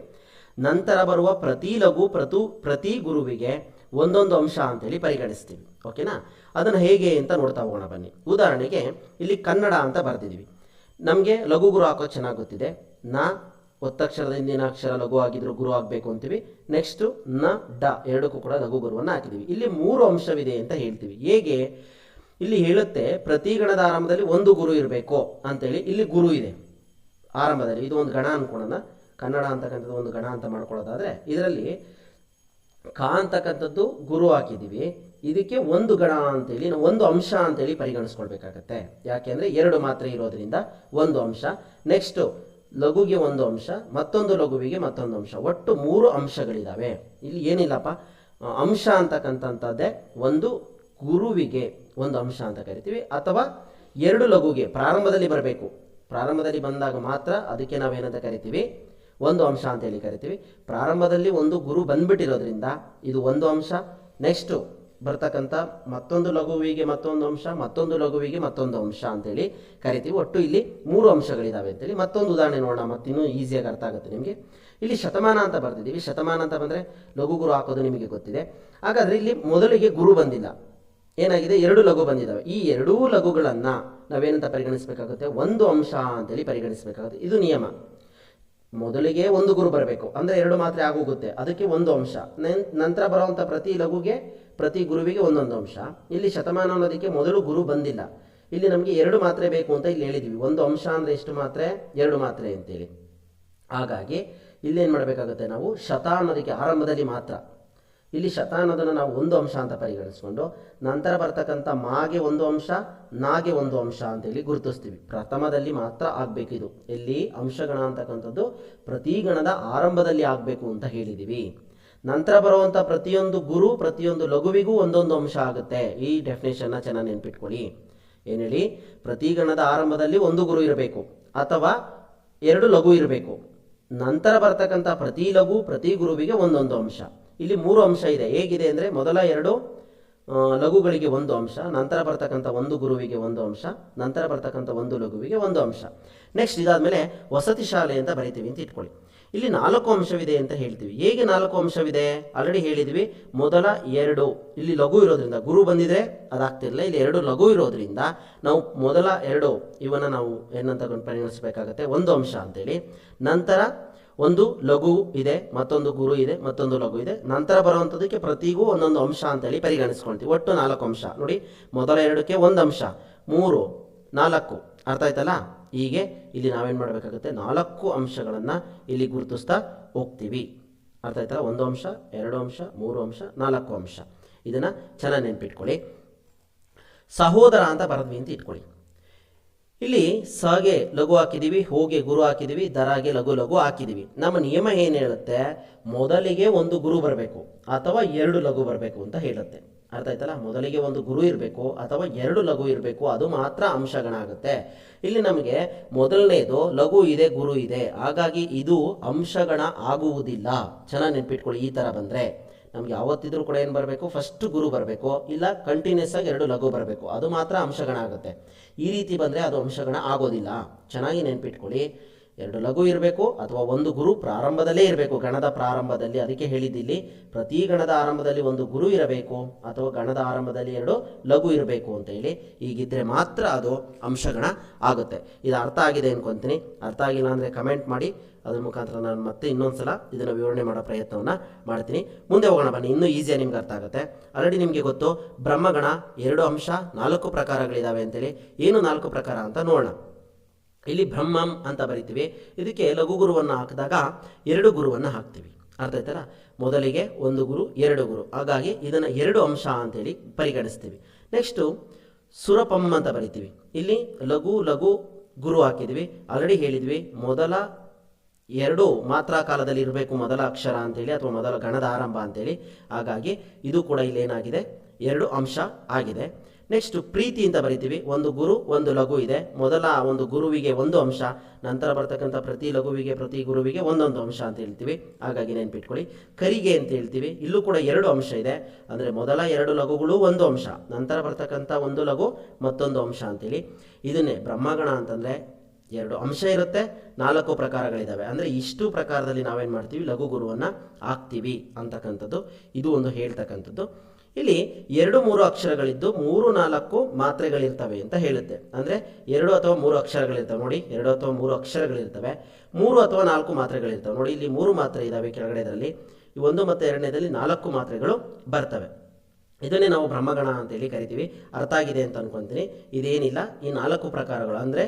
ನಂತರ ಬರುವ ಪ್ರತಿ ಲಘು, ಪ್ರತು, ಪ್ರತಿ ಗುರುವಿಗೆ ಒಂದೊಂದು ಅಂಶ ಅಂತೇಳಿ ಪರಿಗಣಿಸ್ತೀವಿ. ಓಕೆನಾ? ಅದನ್ನು ಹೇಗೆ ಅಂತ ನೋಡ್ತಾ ಹೋಗೋಣ ಬನ್ನಿ. ಉದಾಹರಣೆಗೆ ಇಲ್ಲಿ ಕನ್ನಡ ಅಂತ ಬರೆದಿದ್ದೀವಿ. ನಮಗೆ ಲಘು ಗುರು ಹಾಕೋದು ಚೆನ್ನಾಗಿ ಗೊತ್ತಿದೆ. ನ ಒತ್ತಕ್ಷರದ ಹಿಂದಿನ ಅಕ್ಷರ ಲಘು ಆಗಿದ್ರು ಗುರು ಆಗಬೇಕು ಅಂತೀವಿ. ನೆಕ್ಸ್ಟ್ನ ಡ ಎರಡಕ್ಕೂ ಕೂಡ ಲಘು ಗುರುವನ್ನು ಹಾಕಿದ್ದೀವಿ. ಇಲ್ಲಿ ಮೂರು ಅಂಶವಿದೆ ಅಂತ ಹೇಳ್ತೀವಿ. ಹೇಗೆ? ಇಲ್ಲಿ ಹೇಳುತ್ತೆ ಪ್ರತಿ ಗಣದ ಆರಂಭದಲ್ಲಿ ಒಂದು ಗುರು ಇರಬೇಕು ಅಂತೇಳಿ. ಇಲ್ಲಿ ಗುರು ಇದೆ. ಆರಂಭದಲ್ಲಿ ಇದು ಒಂದು ಗಣ ಅನ್ಕೊಳ್ಳೋಣ ಕನ್ನಡ ಅಂತಕ್ಕಂಥದ್ದು ಒಂದು ಗಣ ಅಂತ ಮಾಡ್ಕೊಳ್ಳೋದಾದರೆ, ಇದರಲ್ಲಿ ಕ ಅಂತಕ್ಕಂಥದ್ದು ಗುರು ಹಾಕಿದ್ದೀವಿ ಇದಕ್ಕೆ ಒಂದು ಗಣ ಅಂತೇಳಿ ನಾವು ಒಂದು ಅಂಶ ಅಂತೇಳಿ ಪರಿಗಣಿಸ್ಕೊಳ್ಬೇಕಾಗತ್ತೆ. ಯಾಕೆಂದರೆ ಎರಡು ಮಾತ್ರ ಇರೋದ್ರಿಂದ ಒಂದು ಅಂಶ. ನೆಕ್ಸ್ಟು ಲಘುಗೆ ಒಂದು ಅಂಶ, ಮತ್ತೊಂದು ಲಘುವಿಗೆ ಮತ್ತೊಂದು ಅಂಶ. ಒಟ್ಟು ಮೂರು ಅಂಶಗಳಿದಾವೆ. ಇಲ್ಲಿ ಏನಿಲ್ಲಪ್ಪ? ಅಂಶ ಅಂತಕ್ಕಂಥದ್ದೇ ಒಂದು ಗುರುವಿಗೆ ಒಂದು ಅಂಶ ಅಂತ ಕರಿತೀವಿ. ಅಥವಾ ಎರಡು ಲಘುಗೆ ಪ್ರಾರಂಭದಲ್ಲಿ ಬರಬೇಕು. ಪ್ರಾರಂಭದಲ್ಲಿ ಬಂದಾಗ ಮಾತ್ರ ಅದಕ್ಕೆ ನಾವೇನಂತ ಕರಿತೀವಿ? ಒಂದು ಅಂಶ ಅಂತ ಹೇಳಿ ಕರಿತೀವಿ. ಪ್ರಾರಂಭದಲ್ಲಿ ಒಂದು ಗುರು ಬಂದ್ಬಿಟ್ಟಿರೋದ್ರಿಂದ ಇದು ಒಂದು ಅಂಶ. ನೆಕ್ಸ್ಟು ಬರ್ತಕ್ಕಂಥ ಮತ್ತೊಂದು ಲಘುವಿಗೆ ಮತ್ತೊಂದು ಅಂಶ, ಮತ್ತೊಂದು ಲಘುವಿಗೆ ಮತ್ತೊಂದು ಅಂಶ ಅಂತೇಳಿ ಕರಿತೀವಿ. ಒಟ್ಟು ಇಲ್ಲಿ ಮೂರು ಅಂಶಗಳಿದ್ದಾವೆ ಅಂತೇಳಿ ಮತ್ತೊಂದು ಉದಾಹರಣೆ ನೋಡೋಣ, ಮತ್ತಿನ್ನೂ ಈಸಿಯಾಗಿ ಅರ್ಥ ಆಗುತ್ತೆ ನಿಮಗೆ. ಇಲ್ಲಿ ಶತಮಾನ ಅಂತ ಬರ್ತಿದ್ದೀವಿ ಶತಮಾನ ಅಂತ ಬಂದರೆ ಲಘು ಗುರು ಹಾಕೋದು ನಿಮಗೆ ಗೊತ್ತಿದೆ. ಹಾಗಾದರೆ ಇಲ್ಲಿ ಮೊದಲಿಗೆ ಗುರು ಬಂದಿಲ್ಲ. ಏನಾಗಿದೆ? ಎರಡು ಲಘು ಬಂದಿದ್ದಾವೆ ಈ ಎರಡೂ ಲಘುಗಳನ್ನು ನಾವೇನಂತ ಪರಿಗಣಿಸಬೇಕಾಗುತ್ತೆ? ಒಂದು ಅಂಶ ಅಂತೇಳಿ ಪರಿಗಣಿಸಬೇಕಾಗುತ್ತೆ. ಇದು ನಿಯಮ. ಮೊದಲಿಗೆ ಒಂದು ಗುರು ಬರಬೇಕು. ಅಂದರೆ ಎರಡು ಮಾತ್ರೆ ಆಗೋಗುತ್ತೆ. ಅದಕ್ಕೆ ಒಂದು ಅಂಶ. ನಂತರ ಬರುವಂಥ ಪ್ರತಿ ಲಘುಗೆ, ಪ್ರತಿ ಗುರುವಿಗೆ ಒಂದೊಂದು ಅಂಶ. ಇಲ್ಲಿ ಶತಮಾನ ಅನ್ನೋದಕ್ಕೆ ಮೊದಲು ಗುರು ಬಂದಿಲ್ಲ. ಇಲ್ಲಿ ನಮಗೆ ಎರಡು ಮಾತ್ರೆ ಬೇಕು ಅಂತ ಇಲ್ಲಿ ಹೇಳಿದ್ವಿ. ಒಂದು ಅಂಶ ಅಂದರೆ ಎಷ್ಟು ಮಾತ್ರೆ? ಎರಡು ಮಾತ್ರೆ ಅಂತೇಳಿ. ಹಾಗಾಗಿ, ಇಲ್ಲೇನು ಮಾಡಬೇಕಾಗುತ್ತೆ ನಾವು? ಶತ ಅನ್ನೋದಕ್ಕೆ ಆರಂಭದಲ್ಲಿ ಮಾತ್ರ. ಇಲ್ಲಿ ಶತ ನಾವು ಒಂದು ಅಂಶ ಅಂತ ಪರಿಗಣಿಸ್ಕೊಂಡು ನಂತರ ಬರ್ತಕ್ಕಂಥ ಮಾಗೆ ಒಂದು ಅಂಶ, ನಾಗೆ ಒಂದು ಅಂಶ ಅಂತೇಳಿ ಗುರುತಿಸ್ತೀವಿ. ಪ್ರಥಮದಲ್ಲಿ ಮಾತ್ರ ಆಗಬೇಕು ಇಲ್ಲಿ ಅಂಶಗಣ ಅಂತಕ್ಕಂಥದ್ದು ಪ್ರತಿ ಗಣದ ಆರಂಭದಲ್ಲಿ ಆಗಬೇಕು ಅಂತ ಹೇಳಿದ್ದೀವಿ ನಂತರ ಬರುವಂಥ ಪ್ರತಿಯೊಂದು ಗುರು, ಪ್ರತಿಯೊಂದು ಲಘುವಿಗೂ ಒಂದೊಂದು ಅಂಶ ಆಗುತ್ತೆ. ಈ ಡೆಫಿನೇಷನ್ನ ಚೆನ್ನಾಗಿ ನೆನ್ಪಿಟ್ಕೊಳ್ಳಿ. ಏನು ಹೇಳಿ? ಪ್ರತಿ ಗಣದ ಆರಂಭದಲ್ಲಿ ಒಂದು ಗುರು ಇರಬೇಕು ಅಥವಾ ಎರಡು ಲಘು ಇರಬೇಕು. ನಂತರ ಬರ್ತಕ್ಕಂಥ ಪ್ರತಿ ಲಘು, ಪ್ರತಿ ಗುರುವಿಗೆ ಒಂದೊಂದು ಅಂಶ. ಇಲ್ಲಿ ಮೂರು ಅಂಶ ಇದೆ. ಹೇಗಿದೆ ಅಂದರೆ ಮೊದಲ ಎರಡು ಲಘುಗಳಿಗೆ ಒಂದು ಅಂಶ, ನಂತರ ಬರ್ತಕ್ಕಂಥ ಒಂದು ಗುರುವಿಗೆ ಒಂದು ಅಂಶ, ನಂತರ ಬರ್ತಕ್ಕಂಥ ಒಂದು ಲಘುವಿಗೆ ಒಂದು ಅಂಶ. ನೆಕ್ಸ್ಟ್ ಇದಾದಮೇಲೆ ವಸತಿ ಶಾಲೆ ಅಂತ ಬರಿತೀವಿ ಅಂತ ಇಟ್ಕೊಳ್ಳಿ. ಇಲ್ಲಿ ನಾಲ್ಕು ಅಂಶವಿದೆ ಅಂತ ಹೇಳ್ತೀವಿ. ಹೇಗೆ ನಾಲ್ಕು ಅಂಶವಿದೆ? ಆಲ್ರೆಡಿ ಹೇಳಿದ್ವಿ. ಮೊದಲ ಎರಡು, ಇಲ್ಲಿ ಲಘು ಇರೋದ್ರಿಂದ ಗುರು ಬಂದಿದ್ರೆ ಅದಾಗ್ತಿರಲಿಲ್ಲ. ಇಲ್ಲಿ ಎರಡು ಲಘು ಇರೋದ್ರಿಂದ ನಾವು ಮೊದಲ ಎರಡು ಇವನ್ನ ನಾವು ಏನಂತ ಪರಿಗಣಿಸಬೇಕಾಗತ್ತೆ? ಒಂದು ಅಂಶ ಅಂತೇಳಿ. ನಂತರ ಒಂದು ಲಘು ಇದೆ, ಮತ್ತೊಂದು ಗುರು ಇದೆ, ಮತ್ತೊಂದು ಲಘು ಇದೆ. ನಂತರ ಬರುವಂಥದ್ದಕ್ಕೆ ಪ್ರತಿಗೂ ಒಂದೊಂದು ಅಂಶ ಅಂತೇಳಿ ಪರಿಗಣಿಸ್ಕೊಳ್ತೀವಿ ಒಟ್ಟು ನಾಲ್ಕು ಅಂಶ. ನೋಡಿ, ಮೊದಲ ಎರಡಕ್ಕೆ ಒಂದು ಅಂಶ. ಮೂರು, ನಾಲ್ಕು. ಅರ್ಥ ಆಯ್ತಲ್ಲ? ಹೀಗೆ ಇಲ್ಲಿ ನಾವೇನು ಮಾಡಬೇಕಾಗುತ್ತೆ? ನಾಲ್ಕು ಅಂಶಗಳನ್ನು ಇಲ್ಲಿ ಗುರುತಿಸ್ತಾ ಹೋಗ್ತೀವಿ. ಅರ್ಥ ಆಯ್ತಲ್ಲ? ಒಂದು ಅಂಶ, ಎರಡು ಅಂಶ, ಮೂರು ಅಂಶ, ನಾಲ್ಕು ಅಂಶ. ಇದನ್ನು ಚೆನ್ನಾಗಿ ನೆನ್ಪಿಟ್ಕೊಳ್ಳಿ. ಸಹೋದರ ಅಂತ ಬರೆದ್ವಿ ಅಂತ ಇಟ್ಕೊಳ್ಳಿ. ಇಲ್ಲಿ ಸಗೆ ಲಘು ಹಾಕಿದ್ದೀವಿ ಹೋಗೆ ಗುರು ಹಾಕಿದೀವಿ, ದರಾಗೆ ಲಘು ಲಘು ಹಾಕಿದ್ದೀವಿ ನಮ್ಮ ನಿಯಮ ಏನು ಹೇಳುತ್ತೆ? ಮೊದಲಿಗೆ ಒಂದು ಗುರು ಬರಬೇಕು ಅಥವಾ ಎರಡು ಲಘು ಬರಬೇಕು ಅಂತ ಹೇಳುತ್ತೆ. ಅರ್ಥ ಆಯ್ತಲ್ಲ? ಮೊದಲಿಗೆ ಒಂದು ಗುರು ಇರಬೇಕು ಅಥವಾ ಎರಡು ಲಘು ಇರಬೇಕು, ಅದು ಮಾತ್ರ ಅಂಶಗಣ ಆಗುತ್ತೆ ಇಲ್ಲಿ ನಮಗೆ ಮೊದಲನೇದು ಲಘು ಇದೆ, ಗುರು ಇದೆ. ಹಾಗಾಗಿ ಇದು ಅಂಶಗಣ ಆಗುವುದಿಲ್ಲ. ಚೆನ್ನಾಗಿ ನೆನ್ಪಿಟ್ಕೊಳ್ಳಿ, ಈ ಥರ ಬಂದರೆ. ನಮ್ಗೆ ಯಾವತ್ತಿದ್ರೂ ಕೂಡ ಏನು ಬರಬೇಕು? ಫಸ್ಟ್ ಗುರು ಬರಬೇಕು. ಇಲ್ಲ ಕಂಟಿನ್ಯೂಸ್ ಆಗಿ ಎರಡು ಲಘು ಬರಬೇಕು. ಅದು ಮಾತ್ರ ಅಂಶಗಣ ಆಗುತ್ತೆ ಈ ರೀತಿ ಬಂದರೆ ಅದು ಅಂಶಗಣ ಆಗೋದಿಲ್ಲ. ಚೆನ್ನಾಗಿ ನೆನ್ಪಿಟ್ಕೊಳ್ಳಿ. ಎರಡು ಲಘು ಇರಬೇಕು ಅಥವಾ ಒಂದು ಗುರು ಪ್ರಾರಂಭದಲ್ಲೇ ಇರಬೇಕು. ಗಣದ ಪ್ರಾರಂಭದಲ್ಲಿ ಅದಕ್ಕೆ ಹೇಳಿದ್ದಿಲ್ಲಿ ಪ್ರತಿ ಗಣದ ಆರಂಭದಲ್ಲಿ ಒಂದು ಗುರು ಇರಬೇಕು ಅಥವಾ ಗಣದ ಆರಂಭದಲ್ಲಿ ಎರಡು ಲಘು ಇರಬೇಕು ಅಂತ ಹೇಳಿ ಈಗಿದ್ದರೆ ಮಾತ್ರ ಅದು ಅಂಶಗಣ ಆಗುತ್ತೆ. ಇದು ಅರ್ಥ ಆಗಿದೆ ಅನ್ಕೊಂತೀನಿ. ಅರ್ಥ ಆಗಿಲ್ಲ ಅಂದರೆ ಕಮೆಂಟ್ ಮಾಡಿ. ಅದ್ರ ಮುಖಾಂತರ ನಾನು ಮತ್ತೆ ಇನ್ನೊಂದ್ಸಲ ಇದನ್ನು ವಿವರಣೆ ಮಾಡೋ ಪ್ರಯತ್ನವನ್ನು ಮಾಡ್ತೀನಿ. ಮುಂದೆ ಹೋಗೋಣ ಬನ್ನಿ. ಇನ್ನೂ ಈಸಿಯಾಗಿ ನಿಮ್ಗೆ ಅರ್ಥ ಆಗುತ್ತೆ. ಆಲ್ರೆಡಿ ನಿಮಗೆ ಗೊತ್ತು ಬ್ರಹ್ಮಗಣ ಎರಡು ಅಂಶ ನಾಲ್ಕು ಪ್ರಕಾರಗಳಿದಾವೆ ಅಂತೇಳಿ. ಏನು ನಾಲ್ಕು ಪ್ರಕಾರ ಅಂತ ನೋಡೋಣ. ಇಲ್ಲಿ ಬ್ರಹ್ಮಂ ಅಂತ ಬರಿತೀವಿ. ಇದಕ್ಕೆ ಲಘು ಗುರುವನ್ನು ಹಾಕಿದಾಗ ಎರಡು ಗುರುವನ್ನು ಹಾಕ್ತೀವಿ. ಅರ್ಥ ಆಯ್ತಲ್ಲ? ಮೊದಲಿಗೆ ಒಂದು ಗುರು, ಎರಡು ಗುರು. ಹಾಗಾಗಿ ಇದನ್ನು ಎರಡು ಅಂಶ ಅಂತೇಳಿ ಪರಿಗಣಿಸ್ತೀವಿ. ನೆಕ್ಸ್ಟು ಸುರಪಂ ಅಂತ ಬರಿತೀವಿ. ಇಲ್ಲಿ ಲಘು ಲಘು ಗುರು ಹಾಕಿದ್ವಿ ಆಲ್ರೆಡಿ ಹೇಳಿದ್ವಿ. ಮೊದಲ ಎರಡು ಮಾತ್ರಾ ಕಾಲದಲ್ಲಿ ಇರಬೇಕು, ಮೊದಲ ಅಕ್ಷರ ಅಂತೇಳಿ ಅಥವಾ ಮೊದಲ ಗಣದ ಆರಂಭ ಅಂತೇಳಿ. ಹಾಗಾಗಿ ಇದು ಕೂಡ ಇಲ್ಲಿ ಏನಾಗಿದೆ? ಎರಡು ಅಂಶ ಆಗಿದೆ. ನೆಕ್ಸ್ಟ್ ಪ್ರೀತಿ ಅಂತ ಬರಿತೀವಿ. ಒಂದು ಗುರು, ಒಂದು ಲಘು ಇದೆ. ಮೊದಲ ಒಂದು ಗುರುವಿಗೆ ಒಂದು ಅಂಶ, ನಂತರ ಬರ್ತಕ್ಕಂಥ ಪ್ರತಿ ಲಘುವಿಗೆ, ಪ್ರತಿ ಗುರುವಿಗೆ ಒಂದೊಂದು ಅಂಶ ಅಂತ ಹೇಳ್ತೀವಿ. ಹಾಗಾಗಿ ನೆನ್ಪಿಟ್ಕೊಳ್ಳಿ. ಕರಿಗೆ ಅಂತ ಹೇಳ್ತೀವಿ. ಇಲ್ಲೂ ಕೂಡ ಎರಡು ಅಂಶ ಇದೆ. ಅಂದರೆ ಮೊದಲ ಎರಡು ಲಘುಗಳು ಒಂದು ಅಂಶ, ನಂತರ ಬರ್ತಕ್ಕಂಥ ಒಂದು ಲಘು ಮತ್ತೊಂದು ಅಂಶ ಅಂತೇಳಿ. ಇದನ್ನೇ ಬ್ರಹ್ಮಗಣ ಅಂತಂದರೆ ಎರಡು ಅಂಶ ಇರುತ್ತೆ, ನಾಲ್ಕು ಪ್ರಕಾರಗಳಿದ್ದಾವೆ ಅಂದರೆ ಇಷ್ಟು ಪ್ರಕಾರದಲ್ಲಿ ನಾವೇನು ಮಾಡ್ತೀವಿ? ಲಘು ಗುರುವನ್ನು ಹಾಕ್ತೀವಿ ಅಂತಕ್ಕಂಥದ್ದು. ಇದು ಒಂದು ಹೇಳ್ತಕ್ಕಂಥದ್ದು. ಇಲ್ಲಿ ಎರಡು ಮೂರು ಅಕ್ಷರಗಳಿದ್ದು ಮೂರು ನಾಲ್ಕು ಮಾತ್ರೆಗಳಿರ್ತವೆ ಅಂತ ಹೇಳುತ್ತೆ. ಅಂದರೆ ಎರಡು ಅಥವಾ ಮೂರು ಅಕ್ಷರಗಳಿರ್ತವೆ ನೋಡಿ. ಎರಡು ಅಥವಾ ಮೂರು ಅಕ್ಷರಗಳಿರ್ತವೆ. ಮೂರು ಅಥವಾ ನಾಲ್ಕು ಮಾತ್ರೆಗಳಿರ್ತವೆ ನೋಡಿ. ಇಲ್ಲಿ ಮೂರು ಮಾತ್ರೆ ಇದ್ದಾವೆ ಕೆಳಗಡೆದಲ್ಲಿ ಒಂದು ಮತ್ತು ಎರಡನೇದಲ್ಲಿ ನಾಲ್ಕು ಮಾತ್ರೆಗಳು ಬರ್ತವೆ. ಇದನ್ನೇ ನಾವು ಬ್ರಹ್ಮಗಣ ಅಂತೇಳಿ ಕರಿತೀವಿ. ಅರ್ಥ ಆಗಿದೆ ಅಂತ ಅನ್ಕೊಂತೀನಿ. ಇದೇನಿಲ್ಲ, ಈ ನಾಲ್ಕು ಪ್ರಕಾರಗಳು. ಅಂದರೆ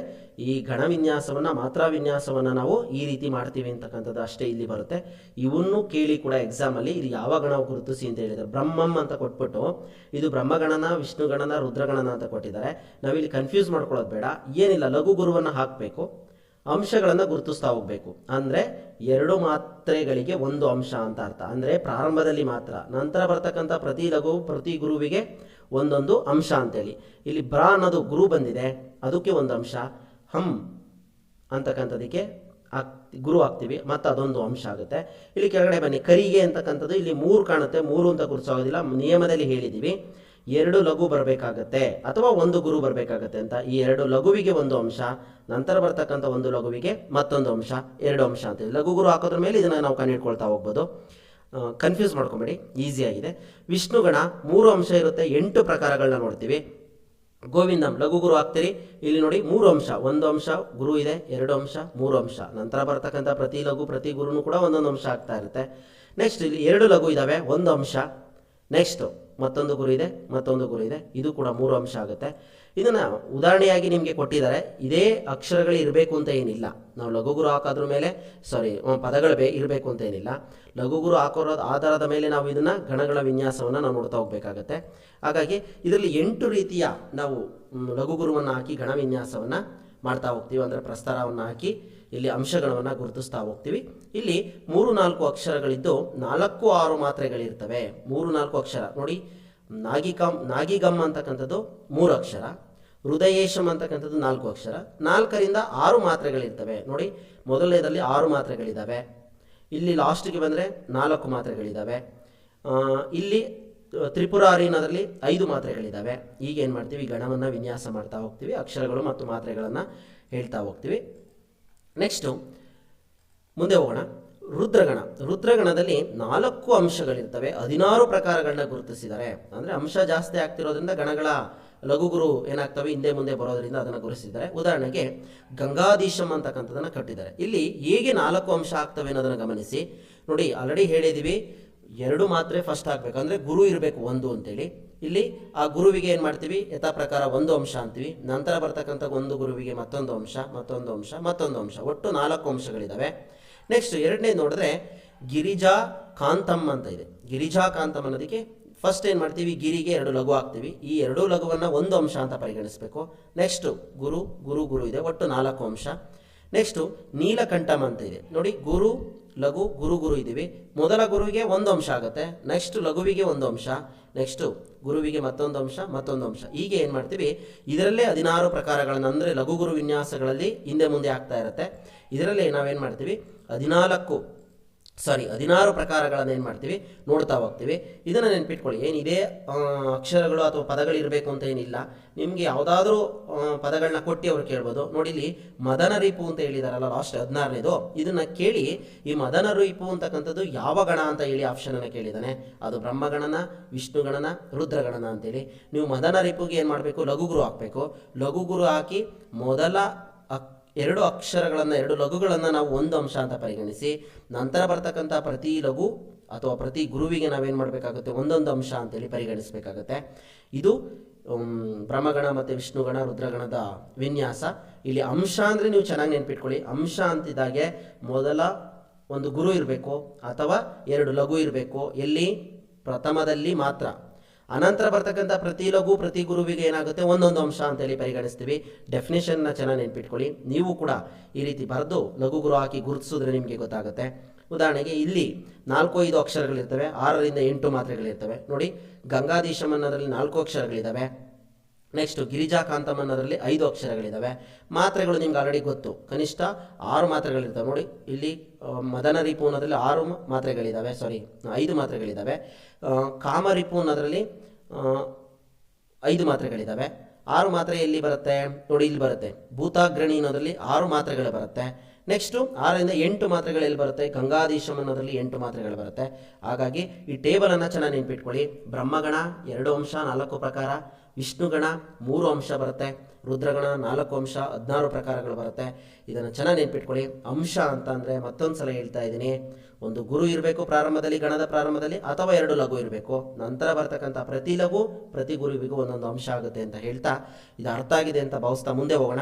ಈ ಗಣ ವಿನ್ಯಾಸವನ್ನು ಮಾತ್ರ ವಿನ್ಯಾಸವನ್ನು ನಾವು ಈ ರೀತಿ ಮಾಡ್ತೀವಿ ಅಂತಕ್ಕಂಥದ್ದು ಅಷ್ಟೇ ಇಲ್ಲಿ ಬರುತ್ತೆ. ಇವನ್ನು ಕೇಳಿ ಕೂಡ ಎಕ್ಸಾಮಲ್ಲಿ ಇದು ಯಾವ ಗಣ ಗುರುತಿಸಿ ಅಂತ ಹೇಳಿದರೆ ಬ್ರಹ್ಮಂ ಅಂತ ಕೊಟ್ಬಿಟ್ಟು ಇದು ಬ್ರಹ್ಮಗಣನ, ವಿಷ್ಣುಗಣನ, ರುದ್ರಗಣನ ಅಂತ ಕೊಟ್ಟಿದ್ದಾರೆ. ನಾವಿಲ್ಲಿ ಕನ್ಫ್ಯೂಸ್ ಮಾಡ್ಕೊಳ್ಳೋದು ಬೇಡ. ಏನಿಲ್ಲ, ಲಘು ಗುರುವನ್ನು ಹಾಕಬೇಕು. ಅಂಶಗಳನ್ನು ಗುರುತಿಸ್ತಾ ಹೋಗಬೇಕು. ಅಂದರೆ ಎರಡು ಮಾತ್ರೆಗಳಿಗೆ ಒಂದು ಅಂಶ ಅಂತ ಅರ್ಥ. ಅಂದರೆ ಪ್ರಾರಂಭದಲ್ಲಿ ಮಾತ್ರ. ನಂತರ ಬರ್ತಕ್ಕಂಥ ಪ್ರತಿ ಲಘು, ಪ್ರತಿ ಗುರುವಿಗೆ ಒಂದೊಂದು ಅಂಶ ಅಂತೇಳಿ. ಇಲ್ಲಿ ಬ್ರ ಅನ್ನೋದು ಗುರು ಬಂದಿದೆ. ಅದಕ್ಕೆ ಒಂದು ಅಂಶ. ಹಂ ಅಂತಕ್ಕಂಥದಕ್ಕೆ ಆಕ್ ಗುರು ಆಗ್ತೀವಿ ಮತ್ತು ಅದೊಂದು ಅಂಶ ಆಗುತ್ತೆ. ಇಲ್ಲಿ ಕೆಳಗಡೆ ಬನ್ನಿ. ಕರಿಗೆ ಅಂತಕ್ಕಂಥದ್ದು ಇಲ್ಲಿ ಮೂರು ಕಾಣುತ್ತೆ. ಮೂರು ಅಂತ ಗುರುತಿಸೋದಿಲ್ಲ. ನಿಯಮದಲ್ಲಿ ಹೇಳಿದ್ದೀವಿ. ಎರಡು ಲಘು ಬರಬೇಕಾಗತ್ತೆ ಅಥವಾ ಒಂದು ಗುರು ಬರಬೇಕಾಗತ್ತೆ ಅಂತ ಈ ಎರಡು ಲಘುವಿಗೆ ಒಂದು ಅಂಶ, ನಂತರ ಬರ್ತಕ್ಕಂಥ ಒಂದು ಲಘುವಿಗೆ ಮತ್ತೊಂದು ಅಂಶ, ಎರಡು ಅಂಶ ಅಂತ ಲಘು ಗುರು ಹಾಕೋದ್ರ ಮೇಲೆ ಇದನ್ನು ನಾವು ಕಂಡಿಡ್ಕೊಳ್ತಾ ಹೋಗ್ಬೋದು. ಕನ್ಫ್ಯೂಸ್ ಮಾಡ್ಕೊಬೇಡಿ. ಈಸಿಯಾಗಿದೆ ವಿಷ್ಣುಗಣ ಮೂರು ಅಂಶ ಇರುತ್ತೆ, ಎಂಟು ಪ್ರಕಾರಗಳನ್ನ ನೋಡ್ತೀವಿ. ಗೋವಿಂದಂ, ಲಘು ಗುರು ಹಾಕ್ತೀರಿ. ಇಲ್ಲಿ ನೋಡಿ ಮೂರು ಅಂಶ, ಒಂದು ಅಂಶ, ಗುರು ಇದೆ, ಎರಡು ಅಂಶ, ಮೂರು ಅಂಶ. ನಂತರ ಬರ್ತಕ್ಕಂಥ ಪ್ರತಿ ಲಘು, ಪ್ರತಿ ಗುರುನು ಕೂಡ ಒಂದೊಂದು ಅಂಶ ಆಗ್ತಾ ಇರುತ್ತೆ. ನೆಕ್ಸ್ಟ್ ಇಲ್ಲಿ ಎರಡು ಲಘು ಇದ್ದಾವೆ ಒಂದು ಅಂಶ. ನೆಕ್ಸ್ಟ್ ಮತ್ತೊಂದು ಗುರು ಇದೆ, ಮತ್ತೊಂದು ಗುರು ಇದೆ. ಇದು ಕೂಡ ಮೂರು ಅಂಶ ಆಗುತ್ತೆ. ಇದನ್ನ ಉದಾಹರಣೆಯಾಗಿ ನಿಮಗೆ ಕೊಟ್ಟಿದ್ದಾರೆ. ಇದೇ ಅಕ್ಷರಗಳು ಇರಬೇಕು ಅಂತ ಏನಿಲ್ಲ. ನಾವು ಲಘು ಗುರು ಹಾಕೋದ್ರ ಮೇಲೆ ಸಾರಿ ಪದಗಳು ಬೇ ಇರಬೇಕು ಅಂತ ಏನಿಲ್ಲ. ಲಘುಗುರು ಹಾಕೋರೋ ಆಧಾರದ ಮೇಲೆ ನಾವು ಇದನ್ನ ಗಣಗಳ ವಿನ್ಯಾಸವನ್ನು ನಾವು ನೋಡ್ತಾ ಹೋಗ್ಬೇಕಾಗತ್ತೆ. ಹಾಗಾಗಿ ಇದರಲ್ಲಿ ಎಂಟು ರೀತಿಯ ನಾವು ಲಘು ಲಘುಗುರುವನ್ನು ಹಾಕಿ ಗಣ ವಿನ್ಯಾಸವನ್ನು ಮಾಡ್ತಾ ಹೋಗ್ತೀವಿ. ಅಂದರೆ ಪ್ರಸ್ತಾರವನ್ನು ಹಾಕಿ ಇಲ್ಲಿ ಅಂಶಗಳನ್ನು ಗುರುತಿಸ್ತಾ ಹೋಗ್ತೀವಿ. ಇಲ್ಲಿ ಮೂರು ನಾಲ್ಕು ಅಕ್ಷರಗಳಿದ್ದು ನಾಲ್ಕು ಆರು ಮಾತ್ರೆಗಳಿರ್ತವೆ. ಮೂರು ನಾಲ್ಕು ಅಕ್ಷರ. ನೋಡಿ, ನಾಗಿಕಂ ನಾಗಿಗಮ್ ಅಂತಕ್ಕಂಥದ್ದು ಮೂರು ಅಕ್ಷರ. ಹೃದಯೇಶಂ ಅಂತಕ್ಕಂಥದ್ದು ನಾಲ್ಕು ಅಕ್ಷರ. ನಾಲ್ಕರಿಂದ ಆರು ಮಾತ್ರೆಗಳಿರ್ತವೆ. ನೋಡಿ, ಮೊದಲನೇದಲ್ಲಿ ಆರು ಮಾತ್ರೆಗಳಿದ್ದಾವೆ ಇಲ್ಲಿ ಲಾಸ್ಟ್ಗೆ ಬಂದರೆ ನಾಲ್ಕು ಮಾತ್ರೆಗಳಿದ್ದಾವೆ ಇಲ್ಲಿ ತ್ರಿಪುರ ಅರೀನದಲ್ಲಿ ಐದು ಮಾತ್ರೆಗಳಿದ್ದಾವೆ ಈಗ ಏನು ಮಾಡ್ತೀವಿ? ಗಣವನ್ನು ವಿನ್ಯಾಸ ಮಾಡ್ತಾ ಹೋಗ್ತೀವಿ. ಅಕ್ಷರಗಳು ಮತ್ತು ಮಾತ್ರೆಗಳನ್ನು ಹೇಳ್ತಾ ಹೋಗ್ತೀವಿ. ನೆಕ್ಸ್ಟು ಮುಂದೆ ಹೋಗೋಣ. ರುದ್ರಗಣ. ರುದ್ರಗಣದಲ್ಲಿ ನಾಲ್ಕು ಅಂಶಗಳಿರ್ತವೆ. ಹದಿನಾರು ಪ್ರಕಾರಗಳನ್ನ ಗುರುತಿಸಿದ್ದಾರೆ. ಅಂದರೆ ಅಂಶ ಜಾಸ್ತಿ ಆಗ್ತಿರೋದ್ರಿಂದ ಗಣಗಳ ಲಘುಗುರು ಏನಾಗ್ತವೆ? ಹಿಂದೆ ಮುಂದೆ ಬರೋದ್ರಿಂದ ಅದನ್ನು ಗುರುತಿಸಿದ್ದಾರೆ. ಉದಾಹರಣೆಗೆ ಗಂಗಾಧೀಶಂ ಅಂತಕ್ಕಂಥದ್ದನ್ನು ಕಟ್ಟಿದ್ದಾರೆ. ಇಲ್ಲಿ ಹೇಗೆ ನಾಲ್ಕು ಅಂಶ ಆಗ್ತವೆ ಅನ್ನೋದನ್ನು ಗಮನಿಸಿ. ನೋಡಿ ಆಲ್ರೆಡಿ ಹೇಳಿದ್ದೀವಿ ಎರಡು ಮಾತ್ರೆ ಫಸ್ಟ್ ಆಗಬೇಕು. ಅಂದರೆ ಗುರು ಇರಬೇಕು ಒಂದು ಅಂತೇಳಿ. ಇಲ್ಲಿ ಆ ಗುರುವಿಗೆ ಏನು ಮಾಡ್ತೀವಿ? ಯಥಾ ಪ್ರಕಾರ ಒಂದು ಅಂಶ ಅಂತೀವಿ. ನಂತರ ಬರ್ತಕ್ಕಂಥ ಒಂದು ಗುರುವಿಗೆ ಮತ್ತೊಂದು ಅಂಶ ಮತ್ತೊಂದು ಅಂಶ ಮತ್ತೊಂದು ಅಂಶ. ಒಟ್ಟು ನಾಲ್ಕು ಅಂಶಗಳಿದ್ದಾವೆ ನೆಕ್ಸ್ಟ್ ಎರಡನೇ ನೋಡಿದ್ರೆ ಗಿರಿಜಾ ಕಾಂತಮ್ ಅಂತ ಇದೆ. ಗಿರಿಜಾ ಕಾಂತಮ್ ಅನ್ನೋದಕ್ಕೆ ಫಸ್ಟ್ ಏನು ಮಾಡ್ತೀವಿ? ಗಿರಿಗೆ ಎರಡು ಲಘು ಹಾಕ್ತೀವಿ. ಈ ಎರಡೂ ಲಘುವನ್ನು ಒಂದು ಅಂಶ ಅಂತ ಪರಿಗಣಿಸಬೇಕು. ನೆಕ್ಸ್ಟು ಗುರು ಗುರು ಗುರು ಇದೆ. ಒಟ್ಟು ನಾಲ್ಕು ಅಂಶ. ನೆಕ್ಸ್ಟು ನೀಲಕಂಠಮ್ ಅಂತ ಇದೆ. ನೋಡಿ, ಗುರು ಲಘು ಗುರು ಗುರು ಇದ್ದೀವಿ. ಮೊದಲ ಗುರುವಿಗೆ ಒಂದು ಅಂಶ ಆಗುತ್ತೆ. ನೆಕ್ಸ್ಟ್ ಲಘುವಿಗೆ ಒಂದು ಅಂಶ. ನೆಕ್ಸ್ಟು ಗುರುವಿಗೆ ಮತ್ತೊಂದು ಅಂಶ ಮತ್ತೊಂದು ಅಂಶ. ಹೀಗೆ ಏನು ಮಾಡ್ತೀವಿ? ಇದರಲ್ಲೇ ಹದಿನಾರು ಪ್ರಕಾರಗಳನ್ನು ಅಂದರೆ ಲಘು ಗುರು ವಿನ್ಯಾಸಗಳಲ್ಲಿ ಹಿಂದೆ ಮುಂದೆ ಆಗ್ತಾ ಇರುತ್ತೆ. ಇದರಲ್ಲಿ ನಾವೇನು ಮಾಡ್ತೀವಿ? ಹದಿನಾಲ್ಕು ಸಾರಿ, ಹದಿನಾರು ಪ್ರಕಾರಗಳನ್ನು ಏನು ಮಾಡ್ತೀವಿ, ನೋಡ್ತಾ ಹೋಗ್ತೀವಿ. ಇದನ್ನು ನೆನ್ಪಿಟ್ಕೊಳ್ಳಿ ಏನಿದೆ ಅಕ್ಷರಗಳು ಅಥವಾ ಪದಗಳು ಇರಬೇಕು ಅಂತ ಏನಿಲ್ಲ. ನಿಮಗೆ ಯಾವುದಾದ್ರೂ ಪದಗಳನ್ನ ಕೊಟ್ಟು ಅವ್ರು ಕೇಳ್ಬೋದು. ನೋಡಿ, ಇಲ್ಲಿ ಮದನ ರೀಪು ಅಂತ ಹೇಳಿದಾರಲ್ಲ ಲಾಸ್ಟ್ ಹದಿನಾರನೇದು. ಇದನ್ನು ಕೇಳಿ, ಈ ಮದನ ರೀಪು ಅಂತಕ್ಕಂಥದ್ದು ಯಾವ ಗಣ ಅಂತ ಹೇಳಿ ಆಪ್ಷನನ್ನು ಕೇಳಿದಾನೆ. ಅದು ಬ್ರಹ್ಮಗಣನ, ವಿಷ್ಣುಗಣನ, ರುದ್ರಗಣನ ಅಂತೇಳಿ. ನೀವು ಮದನ ರೀಪುಗೆ ಏನು ಮಾಡಬೇಕು? ಲಘುಗುರು ಹಾಕಬೇಕು. ಲಘುಗುರು ಹಾಕಿ ಮೊದಲ ಅಕ್ ಎರಡು ಅಕ್ಷರಗಳನ್ನು, ಎರಡು ಲಘುಗಳನ್ನು ನಾವು ಒಂದು ಅಂಶ ಅಂತ ಪರಿಗಣಿಸಿ, ನಂತರ ಬರ್ತಕ್ಕಂಥ ಪ್ರತಿ ಲಘು ಅಥವಾ ಪ್ರತಿ ಗುರುವಿಗೆ ನಾವೇನು ಮಾಡಬೇಕಾಗುತ್ತೆ? ಒಂದೊಂದು ಅಂಶ ಅಂತೇಳಿ ಪರಿಗಣಿಸಬೇಕಾಗುತ್ತೆ. ಇದು ಬ್ರಹ್ಮಗಣ ಮತ್ತು ವಿಷ್ಣುಗಣ, ರುದ್ರಗಣದ ವಿನ್ಯಾಸ. ಇಲ್ಲಿ ಅಂಶ ಅಂದರೆ ನೀವು ಚೆನ್ನಾಗಿ ನೆನ್ಪಿಟ್ಕೊಳ್ಳಿ. ಅಂಶ ಅಂತಿದ್ದಾಗೆ ಮೊದಲ ಒಂದು ಗುರು ಇರಬೇಕು ಅಥವಾ ಎರಡು ಲಘು ಇರಬೇಕು. ಎಲ್ಲಿ? ಪ್ರಥಮದಲ್ಲಿ ಮಾತ್ರ. ಅನಂತರ ಬರ್ತಕ್ಕಂಥ ಪ್ರತಿ ಲಘು, ಪ್ರತಿ ಗುರುವಿಗೆ ಏನಾಗುತ್ತೆ? ಒಂದೊಂದು ಅಂಶ ಅಂತೇಳಿ ಪರಿಗಣಿಸ್ತೀವಿ. ಡೆಫಿನೇಷನ್ನ ಚೆನ್ನಾಗಿ ನೆನ್ಪಿಟ್ಕೊಳ್ಳಿ. ನೀವು ಕೂಡ ಈ ರೀತಿ ಬರೆದು ಲಘು ಗುರು ಹಾಕಿ ಗುರುತಿಸಿದ್ರೆ ನಿಮಗೆ ಗೊತ್ತಾಗುತ್ತೆ. ಉದಾಹರಣೆಗೆ ಇಲ್ಲಿ ನಾಲ್ಕು, ಐದು ಅಕ್ಷರಗಳಿರ್ತವೆ. ಆರರಿಂದ ಎಂಟು ಮಾತ್ರೆಗಳಿರ್ತವೆ. ನೋಡಿ ಗಂಗಾಧೀಶಮನ್ನದಲ್ಲಿ ನಾಲ್ಕು ಅಕ್ಷರಗಳಿದ್ದಾವೆ ನೆಕ್ಸ್ಟ್ ಗಿರಿಜಾ ಕಾಂತಮ್ ಅನ್ನೋದ್ರಲ್ಲಿ ಐದು ಅಕ್ಷರಗಳಿದ್ದಾವೆ ಮಾತ್ರೆಗಳು ನಿಮ್ಗೆ ಆಲ್ರೆಡಿ ಗೊತ್ತು. ಕನಿಷ್ಠ ಆರು ಮಾತ್ರೆಗಳಿರ್ತವೆ ನೋಡಿ. ಇಲ್ಲಿ ಮದನ ರಿಪು ಅನ್ನೋದ್ರಲ್ಲಿ ಆರು ಮಾತ್ರೆಗಳಿದ್ದಾವೆ ಸಾರಿ ಐದು ಮಾತ್ರೆಗಳಿದ್ದಾವೆ ಕಾಮ ಆ, ಐದು ಮಾತ್ರೆಗಳಿದ್ದಾವೆ ಆರು ಮಾತ್ರೆ ಎಲ್ಲಿ ಬರುತ್ತೆ? ನೋಡಿ ಇಲ್ಲಿ ಬರುತ್ತೆ. ಭೂತಾಗ್ರಣಿ ಅನ್ನೋದ್ರಲ್ಲಿ ಆರು ಮಾತ್ರೆಗಳು ಬರುತ್ತೆ. ನೆಕ್ಸ್ಟು ಆರರಿಂದ ಎಂಟು ಮಾತ್ರೆಗಳು ಎಲ್ಲಿ ಬರುತ್ತೆ? ಗಂಗಾಧೀಶಂ ಅನ್ನೋದ್ರಲ್ಲಿ ಎಂಟು ಮಾತ್ರೆಗಳು ಬರುತ್ತೆ. ಹಾಗಾಗಿ ಈ ಟೇಬಲನ್ನು ಚೆನ್ನಾಗಿ ನೆನ್ಪಿಟ್ಕೊಳ್ಳಿ. ಬ್ರಹ್ಮಗಣ ಎರಡು ಅಂಶ ನಾಲ್ಕು ಪ್ರಕಾರ. ವಿಷ್ಣುಗಣ ಮೂರು ಅಂಶ ಬರುತ್ತೆ, ರುದ್ರಗಣ ನಾಲ್ಕು ಅಂಶ, ಹದಿನಾರು ಪ್ರಕಾರಗಳು ಬರುತ್ತೆ. ಇದನ್ನು ಚೆನ್ನಾಗಿ ನೆನ್ಪಿಟ್ಕೊಳ್ಳಿ. ಅಂಶ ಅಂತ ಅಂದರೆ ಮತ್ತೊಂದು ಸಲ ಹೇಳ್ತಾ ಇದ್ದೀನಿ. ಒಂದು ಗುರು ಇರಬೇಕು ಪ್ರಾರಂಭದಲ್ಲಿ, ಗಣದ ಪ್ರಾರಂಭದಲ್ಲಿ, ಅಥವಾ ಎರಡು ಲಘು ಇರಬೇಕು. ನಂತರ ಬರ್ತಕ್ಕಂಥ ಪ್ರತಿ ಲಘು, ಪ್ರತಿ ಗುರುವಿಗೂ ಒಂದೊಂದು ಅಂಶ ಆಗುತ್ತೆ ಅಂತ ಹೇಳ್ತಾ ಇದು ಅರ್ಥ ಆಗಿದೆ ಅಂತ ಭಾವಿಸ್ತಾ ಮುಂದೆ ಹೋಗೋಣ.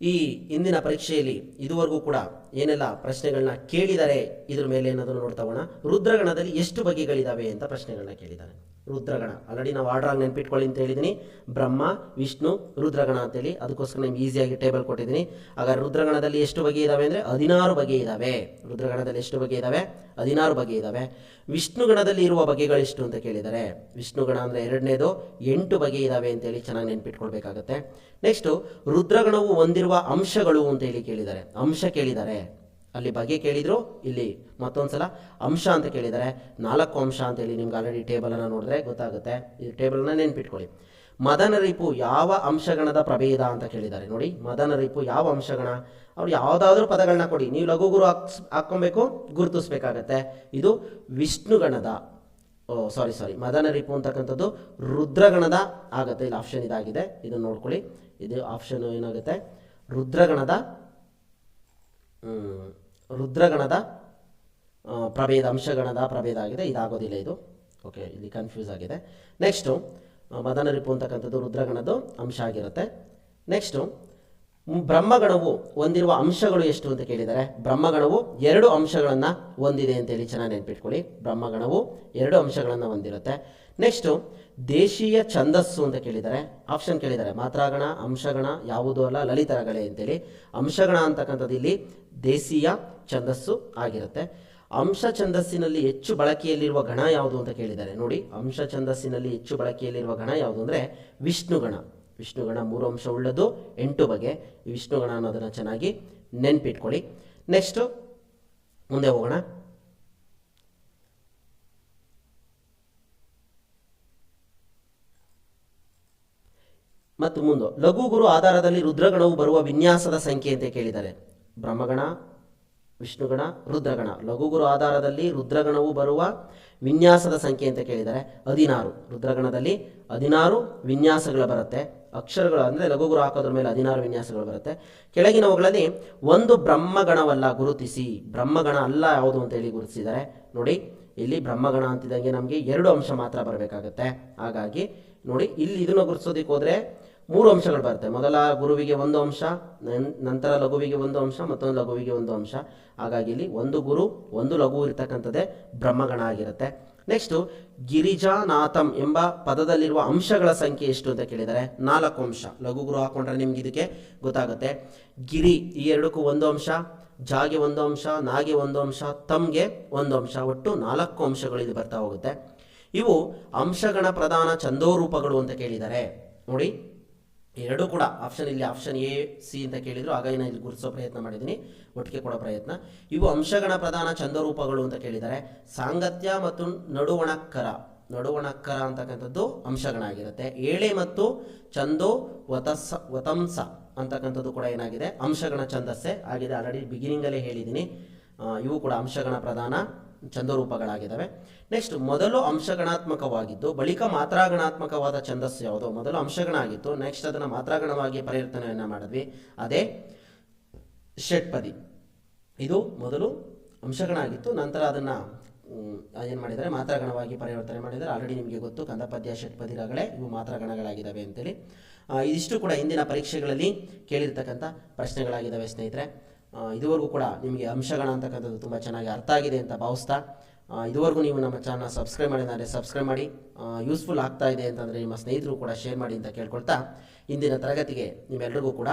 ಈ ಇಂದಿನ ಪರೀಕ್ಷೆಯಲ್ಲಿ ಇದುವರೆಗೂ ಕೂಡ ಏನೆಲ್ಲ ಪ್ರಶ್ನೆಗಳನ್ನ ಕೇಳಿದರೆ ಇದ್ರ ಮೇಲೆ ಏನಾದರೂ ನೋಡ್ತಾ ಹೋಗೋಣ. ರುದ್ರಗಣದಲ್ಲಿ ಎಷ್ಟು ಬಗೆಗಳಿದ್ದಾವೆ ಅಂತ ಪ್ರಶ್ನೆಗಳನ್ನ ಕೇಳಿದ್ದಾನೆ ರುದ್ರಗಣ. ಆಲ್ರೆಡಿ ನಾವು ಆರ್ಡರ್ ಆಗಿ ನೆನ್ಪಿಟ್ಕೊಳ್ಳಿ ಅಂತ ಹೇಳಿದ್ದೀನಿ ಬ್ರಹ್ಮ, ವಿಷ್ಣು, ರುದ್ರಗಣ ಅಂತೇಳಿ. ಅದಕ್ಕೋಸ್ಕರ ನಿಮ್ಗೆ ಈಸಿಯಾಗಿ ಟೇಬಲ್ ಕೊಟ್ಟಿದ್ದೀನಿ ಹಾಗಾದ್ರೆ ರುದ್ರಗಣದಲ್ಲಿ ಎಷ್ಟು ಬಗೆ ಇದಾವೆ ಅಂದರೆ ಹದಿನಾರು ಬಗೆ ಇದಾವೆ. ರುದ್ರಗಣದಲ್ಲಿ ಎಷ್ಟು ಬಗೆ ಇದಾವೆ? ಹದಿನಾರು ಬಗೆ ಇದಾವೆ. ವಿಷ್ಣುಗಣದಲ್ಲಿ ಇರುವ ಬಗೆಗಳೆಷ್ಟು ಅಂತ ಕೇಳಿದ್ದಾರೆ ವಿಷ್ಣುಗಣ ಅಂದರೆ ಎರಡನೇದು ಎಂಟು ಬಗೆ ಇದಾವೆ ಅಂತೇಳಿ ಚೆನ್ನಾಗಿ ನೆನ್ಪಿಟ್ಕೊಳ್ಬೇಕಾಗತ್ತೆ. ನೆಕ್ಸ್ಟು ರುದ್ರಗಣವು ಹೊಂದಿರುವ ಅಂಶಗಳು ಅಂತೇಳಿ ಕೇಳಿದ್ದಾರೆ ಅಂಶ ಕೇಳಿದ್ದಾರೆ ಅಲ್ಲಿ ಬಗೆ ಕೇಳಿದ್ರು? ಇಲ್ಲಿ. ಮತ್ತೊಂದ್ಸಲ ಅಂಶ ಅಂತ ಕೇಳಿದರೆ ನಾಲ್ಕು ಅಂಶ ಅಂತೇಳಿ ನಿಮ್ಗೆ ಆಲ್ರೆಡಿ ಟೇಬಲನ್ನು ನೋಡಿದ್ರೆ ಗೊತ್ತಾಗುತ್ತೆ. ಈ ಟೇಬಲ್ನ ನೆನ್ಪಿಟ್ಕೊಳ್ಳಿ. ಮದನ ರಿಪು ಯಾವ ಅಂಶಗಣದ ಪ್ರಭೇದ ಅಂತ ಕೇಳಿದ್ದಾರೆ ನೋಡಿ. ಮದನ ರಿಪು ಯಾವ ಅಂಶಗಣ? ಅವ್ರು ಯಾವುದಾದ್ರೂ ಪದಗಳನ್ನ ಕೊಡಿ. ನೀವು ಲಘು ಗುರು ಹಾಕ್ಸ್, ಹಾಕ್ಕೊಬೇಕು, ಗುರುತಿಸ್ಬೇಕಾಗತ್ತೆ. ಇದು ವಿಷ್ಣುಗಣದ, ಓ ಸಾರಿ ಸಾರಿ ಮದನ ರಿಪು ಅಂತಕ್ಕಂಥದ್ದು ರುದ್ರಗಣದ ಆಗುತ್ತೆ. ಇಲ್ಲಿ ಆಪ್ಷನ್ ಇದಾಗಿದೆ. ಇದನ್ನು ನೋಡ್ಕೊಳ್ಳಿ. ಇದು ಆಪ್ಷನ್ ಏನಾಗುತ್ತೆ? ರುದ್ರಗಣದ ರುದ್ರಗಣದ ಪ್ರಭೇದ, ಅಂಶಗಣದ ಪ್ರಭೇದ ಆಗಿದೆ. ಇದಾಗೋದಿಲ್ಲ ಇದು. ಓಕೆ ಇಲ್ಲಿ ಕನ್ಫ್ಯೂಸ್ ಆಗಿದೆ. ನೆಕ್ಸ್ಟು ಮದನ ರಿಪು ಅಂತಕ್ಕಂಥದ್ದು ರುದ್ರಗಣದ್ದು ಅಂಶ ಆಗಿರುತ್ತೆ. ನೆಕ್ಸ್ಟು ಬ್ರಹ್ಮಗಣವು ಹೊಂದಿರುವ ಅಂಶಗಳು ಎಷ್ಟು ಅಂತ ಕೇಳಿದರೆ, ಬ್ರಹ್ಮಗಣವು ಎರಡು ಅಂಶಗಳನ್ನು ಹೊಂದಿದೆ ಅಂತೇಳಿ ಚೆನ್ನಾಗಿ ನೆನ್ಪಿಟ್ಕೊಳ್ಳಿ. ಬ್ರಹ್ಮಗಣವು ಎರಡು ಅಂಶಗಳನ್ನು ಹೊಂದಿರುತ್ತೆ. ನೆಕ್ಸ್ಟು ದೇಶೀಯ ಛಂದಸ್ಸು ಅಂತ ಕೇಳಿದ್ದಾರೆ. ಆಪ್ಷನ್ ಕೇಳಿದ್ದಾರೆ. ಮಾತ್ರಾಗಣ, ಅಂಶಗಣ ಯಾವುದು ಅಲ್ಲ ಲಲಿತರಗಳೆ ಅಂತೇಳಿ. ಅಂಶಗಣ ಅಂತಕ್ಕಂಥದ್ದು ಇಲ್ಲಿ ದೇಶೀಯ ಛಂದಸ್ಸು ಆಗಿರುತ್ತೆ. ಅಂಶ ಛಂದಸ್ಸಿನಲ್ಲಿ ಹೆಚ್ಚು ಬಳಕೆಯಲ್ಲಿರುವ ಗಣ ಯಾವುದು ಅಂತ ಕೇಳಿದ್ದಾರೆ. ನೋಡಿ, ಅಂಶ ಛಂದಸ್ಸಿನಲ್ಲಿ ಹೆಚ್ಚು ಬಳಕೆಯಲ್ಲಿರುವ ಗಣ ಯಾವುದು ಅಂದರೆ ವಿಷ್ಣುಗಣ. ವಿಷ್ಣುಗಣ ಮೂರು ಅಂಶ ಉಳ್ಳದು ಎಂಟು ಬಗೆ. ವಿಷ್ಣುಗಣ ಅನ್ನೋದನ್ನು ಚೆನ್ನಾಗಿ ನೆನ್ಪಿಟ್ಕೊಳ್ಳಿ. ನೆಕ್ಸ್ಟು ಮುಂದೆ ಹೋಗೋಣ. ಮತ್ತು ಮುಂದೆ, ಲಘು ಗುರು ಆಧಾರದಲ್ಲಿ ರುದ್ರಗಣವು ಬರುವ ವಿನ್ಯಾಸದ ಸಂಖ್ಯೆ ಅಂತ ಕೇಳಿದ್ದಾರೆ. ಬ್ರಹ್ಮಗಣ, ವಿಷ್ಣುಗಣ, ರುದ್ರಗಣ. ಲಘುಗುರು ಆಧಾರದಲ್ಲಿ ರುದ್ರಗಣವು ಬರುವ ವಿನ್ಯಾಸದ ಸಂಖ್ಯೆ ಅಂತ ಕೇಳಿದ್ದಾರೆ. ಹದಿನಾರು. ರುದ್ರಗಣದಲ್ಲಿ ಹದಿನಾರು ವಿನ್ಯಾಸಗಳು ಬರುತ್ತೆ. ಅಕ್ಷರಗಳು ಅಂದರೆ ಲಘುಗುರು ಹಾಕೋದ್ರ ಮೇಲೆ ಹದಿನಾರು ವಿನ್ಯಾಸಗಳು ಬರುತ್ತೆ. ಕೆಳಗಿನವುಗಳಲ್ಲಿ ಒಂದು ಬ್ರಹ್ಮಗಣವಲ್ಲ ಗುರುತಿಸಿ. ಬ್ರಹ್ಮಗಣ ಅಲ್ಲ ಯಾವುದು ಅಂತ ಹೇಳಿ ಗುರುತಿಸಿದ್ದಾರೆ. ನೋಡಿ, ಇಲ್ಲಿ ಬ್ರಹ್ಮಗಣ ಅಂತಿದ್ದಂಗೆ ನಮಗೆ ಎರಡು ಅಂಶ ಮಾತ್ರ ಬರಬೇಕಾಗುತ್ತೆ. ಹಾಗಾಗಿ ನೋಡಿ, ಇಲ್ಲಿ ಇದನ್ನು ಗುರುತಿಸೋದಕ್ಕೆ ಹೋದರೆ ಮೂರು ಅಂಶಗಳು ಬರುತ್ತೆ. ಮೊದಲ ಗುರುವಿಗೆ ಒಂದು ಅಂಶ ನಂತರ ಲಘುವಿಗೆ ಒಂದು ಅಂಶ, ಮತ್ತೊಂದು ಲಘುವಿಗೆ ಒಂದು ಅಂಶ. ಹಾಗಾಗಿ ಇಲ್ಲಿ ಒಂದು ಗುರು, ಒಂದು ಲಘು ಇರತಕ್ಕಂಥದ್ದೇ ಬ್ರಹ್ಮಗಣ ಆಗಿರುತ್ತೆ ನೆಕ್ಸ್ಟು ಗಿರಿಜಾನಾಥಂ ಎಂಬ ಪದದಲ್ಲಿರುವ ಅಂಶಗಳ ಸಂಖ್ಯೆ ಎಷ್ಟು ಅಂತ ಕೇಳಿದರೆ, ನಾಲ್ಕು ಅಂಶ. ಲಘು ಗುರು ಹಾಕೊಂಡ್ರೆ ನಿಮ್ಗೆ ಇದಕ್ಕೆ ಗೊತ್ತಾಗುತ್ತೆ. ಗಿರಿ ಈ ಎರಡಕ್ಕೂ ಒಂದು ಅಂಶ, ಜಾಗೆ ಒಂದು ಅಂಶ, ನಾಗೆ ಒಂದು ಅಂಶ, ತಮ್ಗೆ ಒಂದು ಅಂಶ. ಒಟ್ಟು ನಾಲ್ಕು ಅಂಶಗಳು ಇದು ಬರ್ತಾ ಹೋಗುತ್ತೆ. ಇವು ಅಂಶಗಣ ಪ್ರಧಾನ ಚಂದೋರೂಪಗಳು ಅಂತ ಕೇಳಿದ್ದಾರೆ. ನೋಡಿ, ಎರಡೂ ಕೂಡ ಆಪ್ಷನ್ ಇಲ್ಲಿ ಆಪ್ಷನ್ ಎ ಸಿ ಅಂತ ಕೇಳಿದ್ರು. ಆಗ ನಾನು ಇಲ್ಲಿ ಗುರುತಿಸೋ ಪ್ರಯತ್ನ ಮಾಡಿದ್ದೀನಿ. ಒಟ್ಟಿಗೆ ಕೊಡೋ ಪ್ರಯತ್ನ. ಇವು ಅಂಶಗಣ ಪ್ರಧಾನ ಚಂದರೂಪಗಳು ಅಂತ ಕೇಳಿದ್ದಾರೆ. ಸಾಂಗತ್ಯ ಮತ್ತು ನಡುವಣಕ್ಕರ. ನಡುವಣಕ್ಕರ ಅಂತಕ್ಕಂಥದ್ದು ಅಂಶಗಣ ಆಗಿರುತ್ತೆ. ಏಳೆ ಮತ್ತು ಚಂದೋ ವತಸ, ವತಂಸ ಅಂತಕ್ಕಂಥದ್ದು ಕೂಡ ಏನಾಗಿದೆ? ಅಂಶಗಣ ಛಂದಸ್ಸೆ ಆಗಿದೆ. ಆಲ್ರೆಡಿ ಬಿಗಿನಿಂಗಲ್ಲೇ ಹೇಳಿದ್ದೀನಿ. ಇವು ಕೂಡ ಅಂಶಗಣ ಪ್ರಧಾನ ಚಂದರೂಪಗಳಾಗಿದ್ದಾವೆ ನೆಕ್ಸ್ಟ್ ಮೊದಲು ಅಂಶಗಣಾತ್ಮಕವಾಗಿದ್ದು, ಬಳಿಕ ಮಾತ್ರಾಗಣಾತ್ಮಕವಾದ ಛಂದಸ್ಸು ಯಾವುದು? ಮೊದಲು ಅಂಶಗಣ ಆಗಿತ್ತು ನೆಕ್ಸ್ಟ್ ಅದನ್ನು ಮಾತ್ರಾಗಣವಾಗಿ ಪರಿವರ್ತನೆಯನ್ನು ಮಾಡಿದ್ವಿ. ಅದೇ ಷಟ್ಪದಿ. ಇದು ಮೊದಲು ಅಂಶಗಣ ಆಗಿತ್ತು ನಂತರ ಅದನ್ನು ಏನು ಮಾಡಿದರೆ ಮಾತ್ರಾಗಣವಾಗಿ ಪರಿವರ್ತನೆ ಮಾಡಿದರೆ ಆಲ್ರೆಡಿ ನಿಮಗೆ ಗೊತ್ತು, ಕಂದಪದ್ಯ, ಷಟ್ಪದಿಗಳೇ, ಇವು ಮಾತ್ರಾಗಣಗಳಾಗಿದ್ದಾವೆ ಅಂತೇಳಿ. ಇದಿಷ್ಟು ಕೂಡ ಇಂದಿನ ಪರೀಕ್ಷೆಗಳಲ್ಲಿ ಕೇಳಿರ್ತಕ್ಕಂಥ ಪ್ರಶ್ನೆಗಳಾಗಿದ್ದಾವೆ ಸ್ನೇಹಿತರೆ. ಇದುವರೆಗೂ ಕೂಡ ನಿಮಗೆ ಅಂಶಗಣ ಅಂತಕ್ಕಂಥದ್ದು ತುಂಬ ಚೆನ್ನಾಗಿ ಅರ್ಥ ಆಗಿದೆ ಅಂತ ಭಾವಿಸ್ತಾ ಇದುವರೆಗೂ ನೀವು ನಮ್ಮ ಚಾನಲ್ ಸಬ್ಸ್ಕ್ರೈಬ್ ಮಾಡಿದರೆ ಸಬ್ಸ್ಕ್ರೈಬ್ ಮಾಡಿ ಯೂಸ್ಫುಲ್ ಆಗ್ತಾ ಇದೆ ಅಂತಂದರೆ ನಿಮ್ಮ ಸ್ನೇಹಿತರು ಕೂಡ ಶೇರ್ ಮಾಡಿ ಅಂತ ಕೇಳ್ಕೊಳ್ತಾ, ಇಂದಿನ ತರಗತಿಗೆ ನಿಮ್ಮೆಲ್ಲರಿಗೂ ಕೂಡ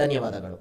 ಧನ್ಯವಾದಗಳು.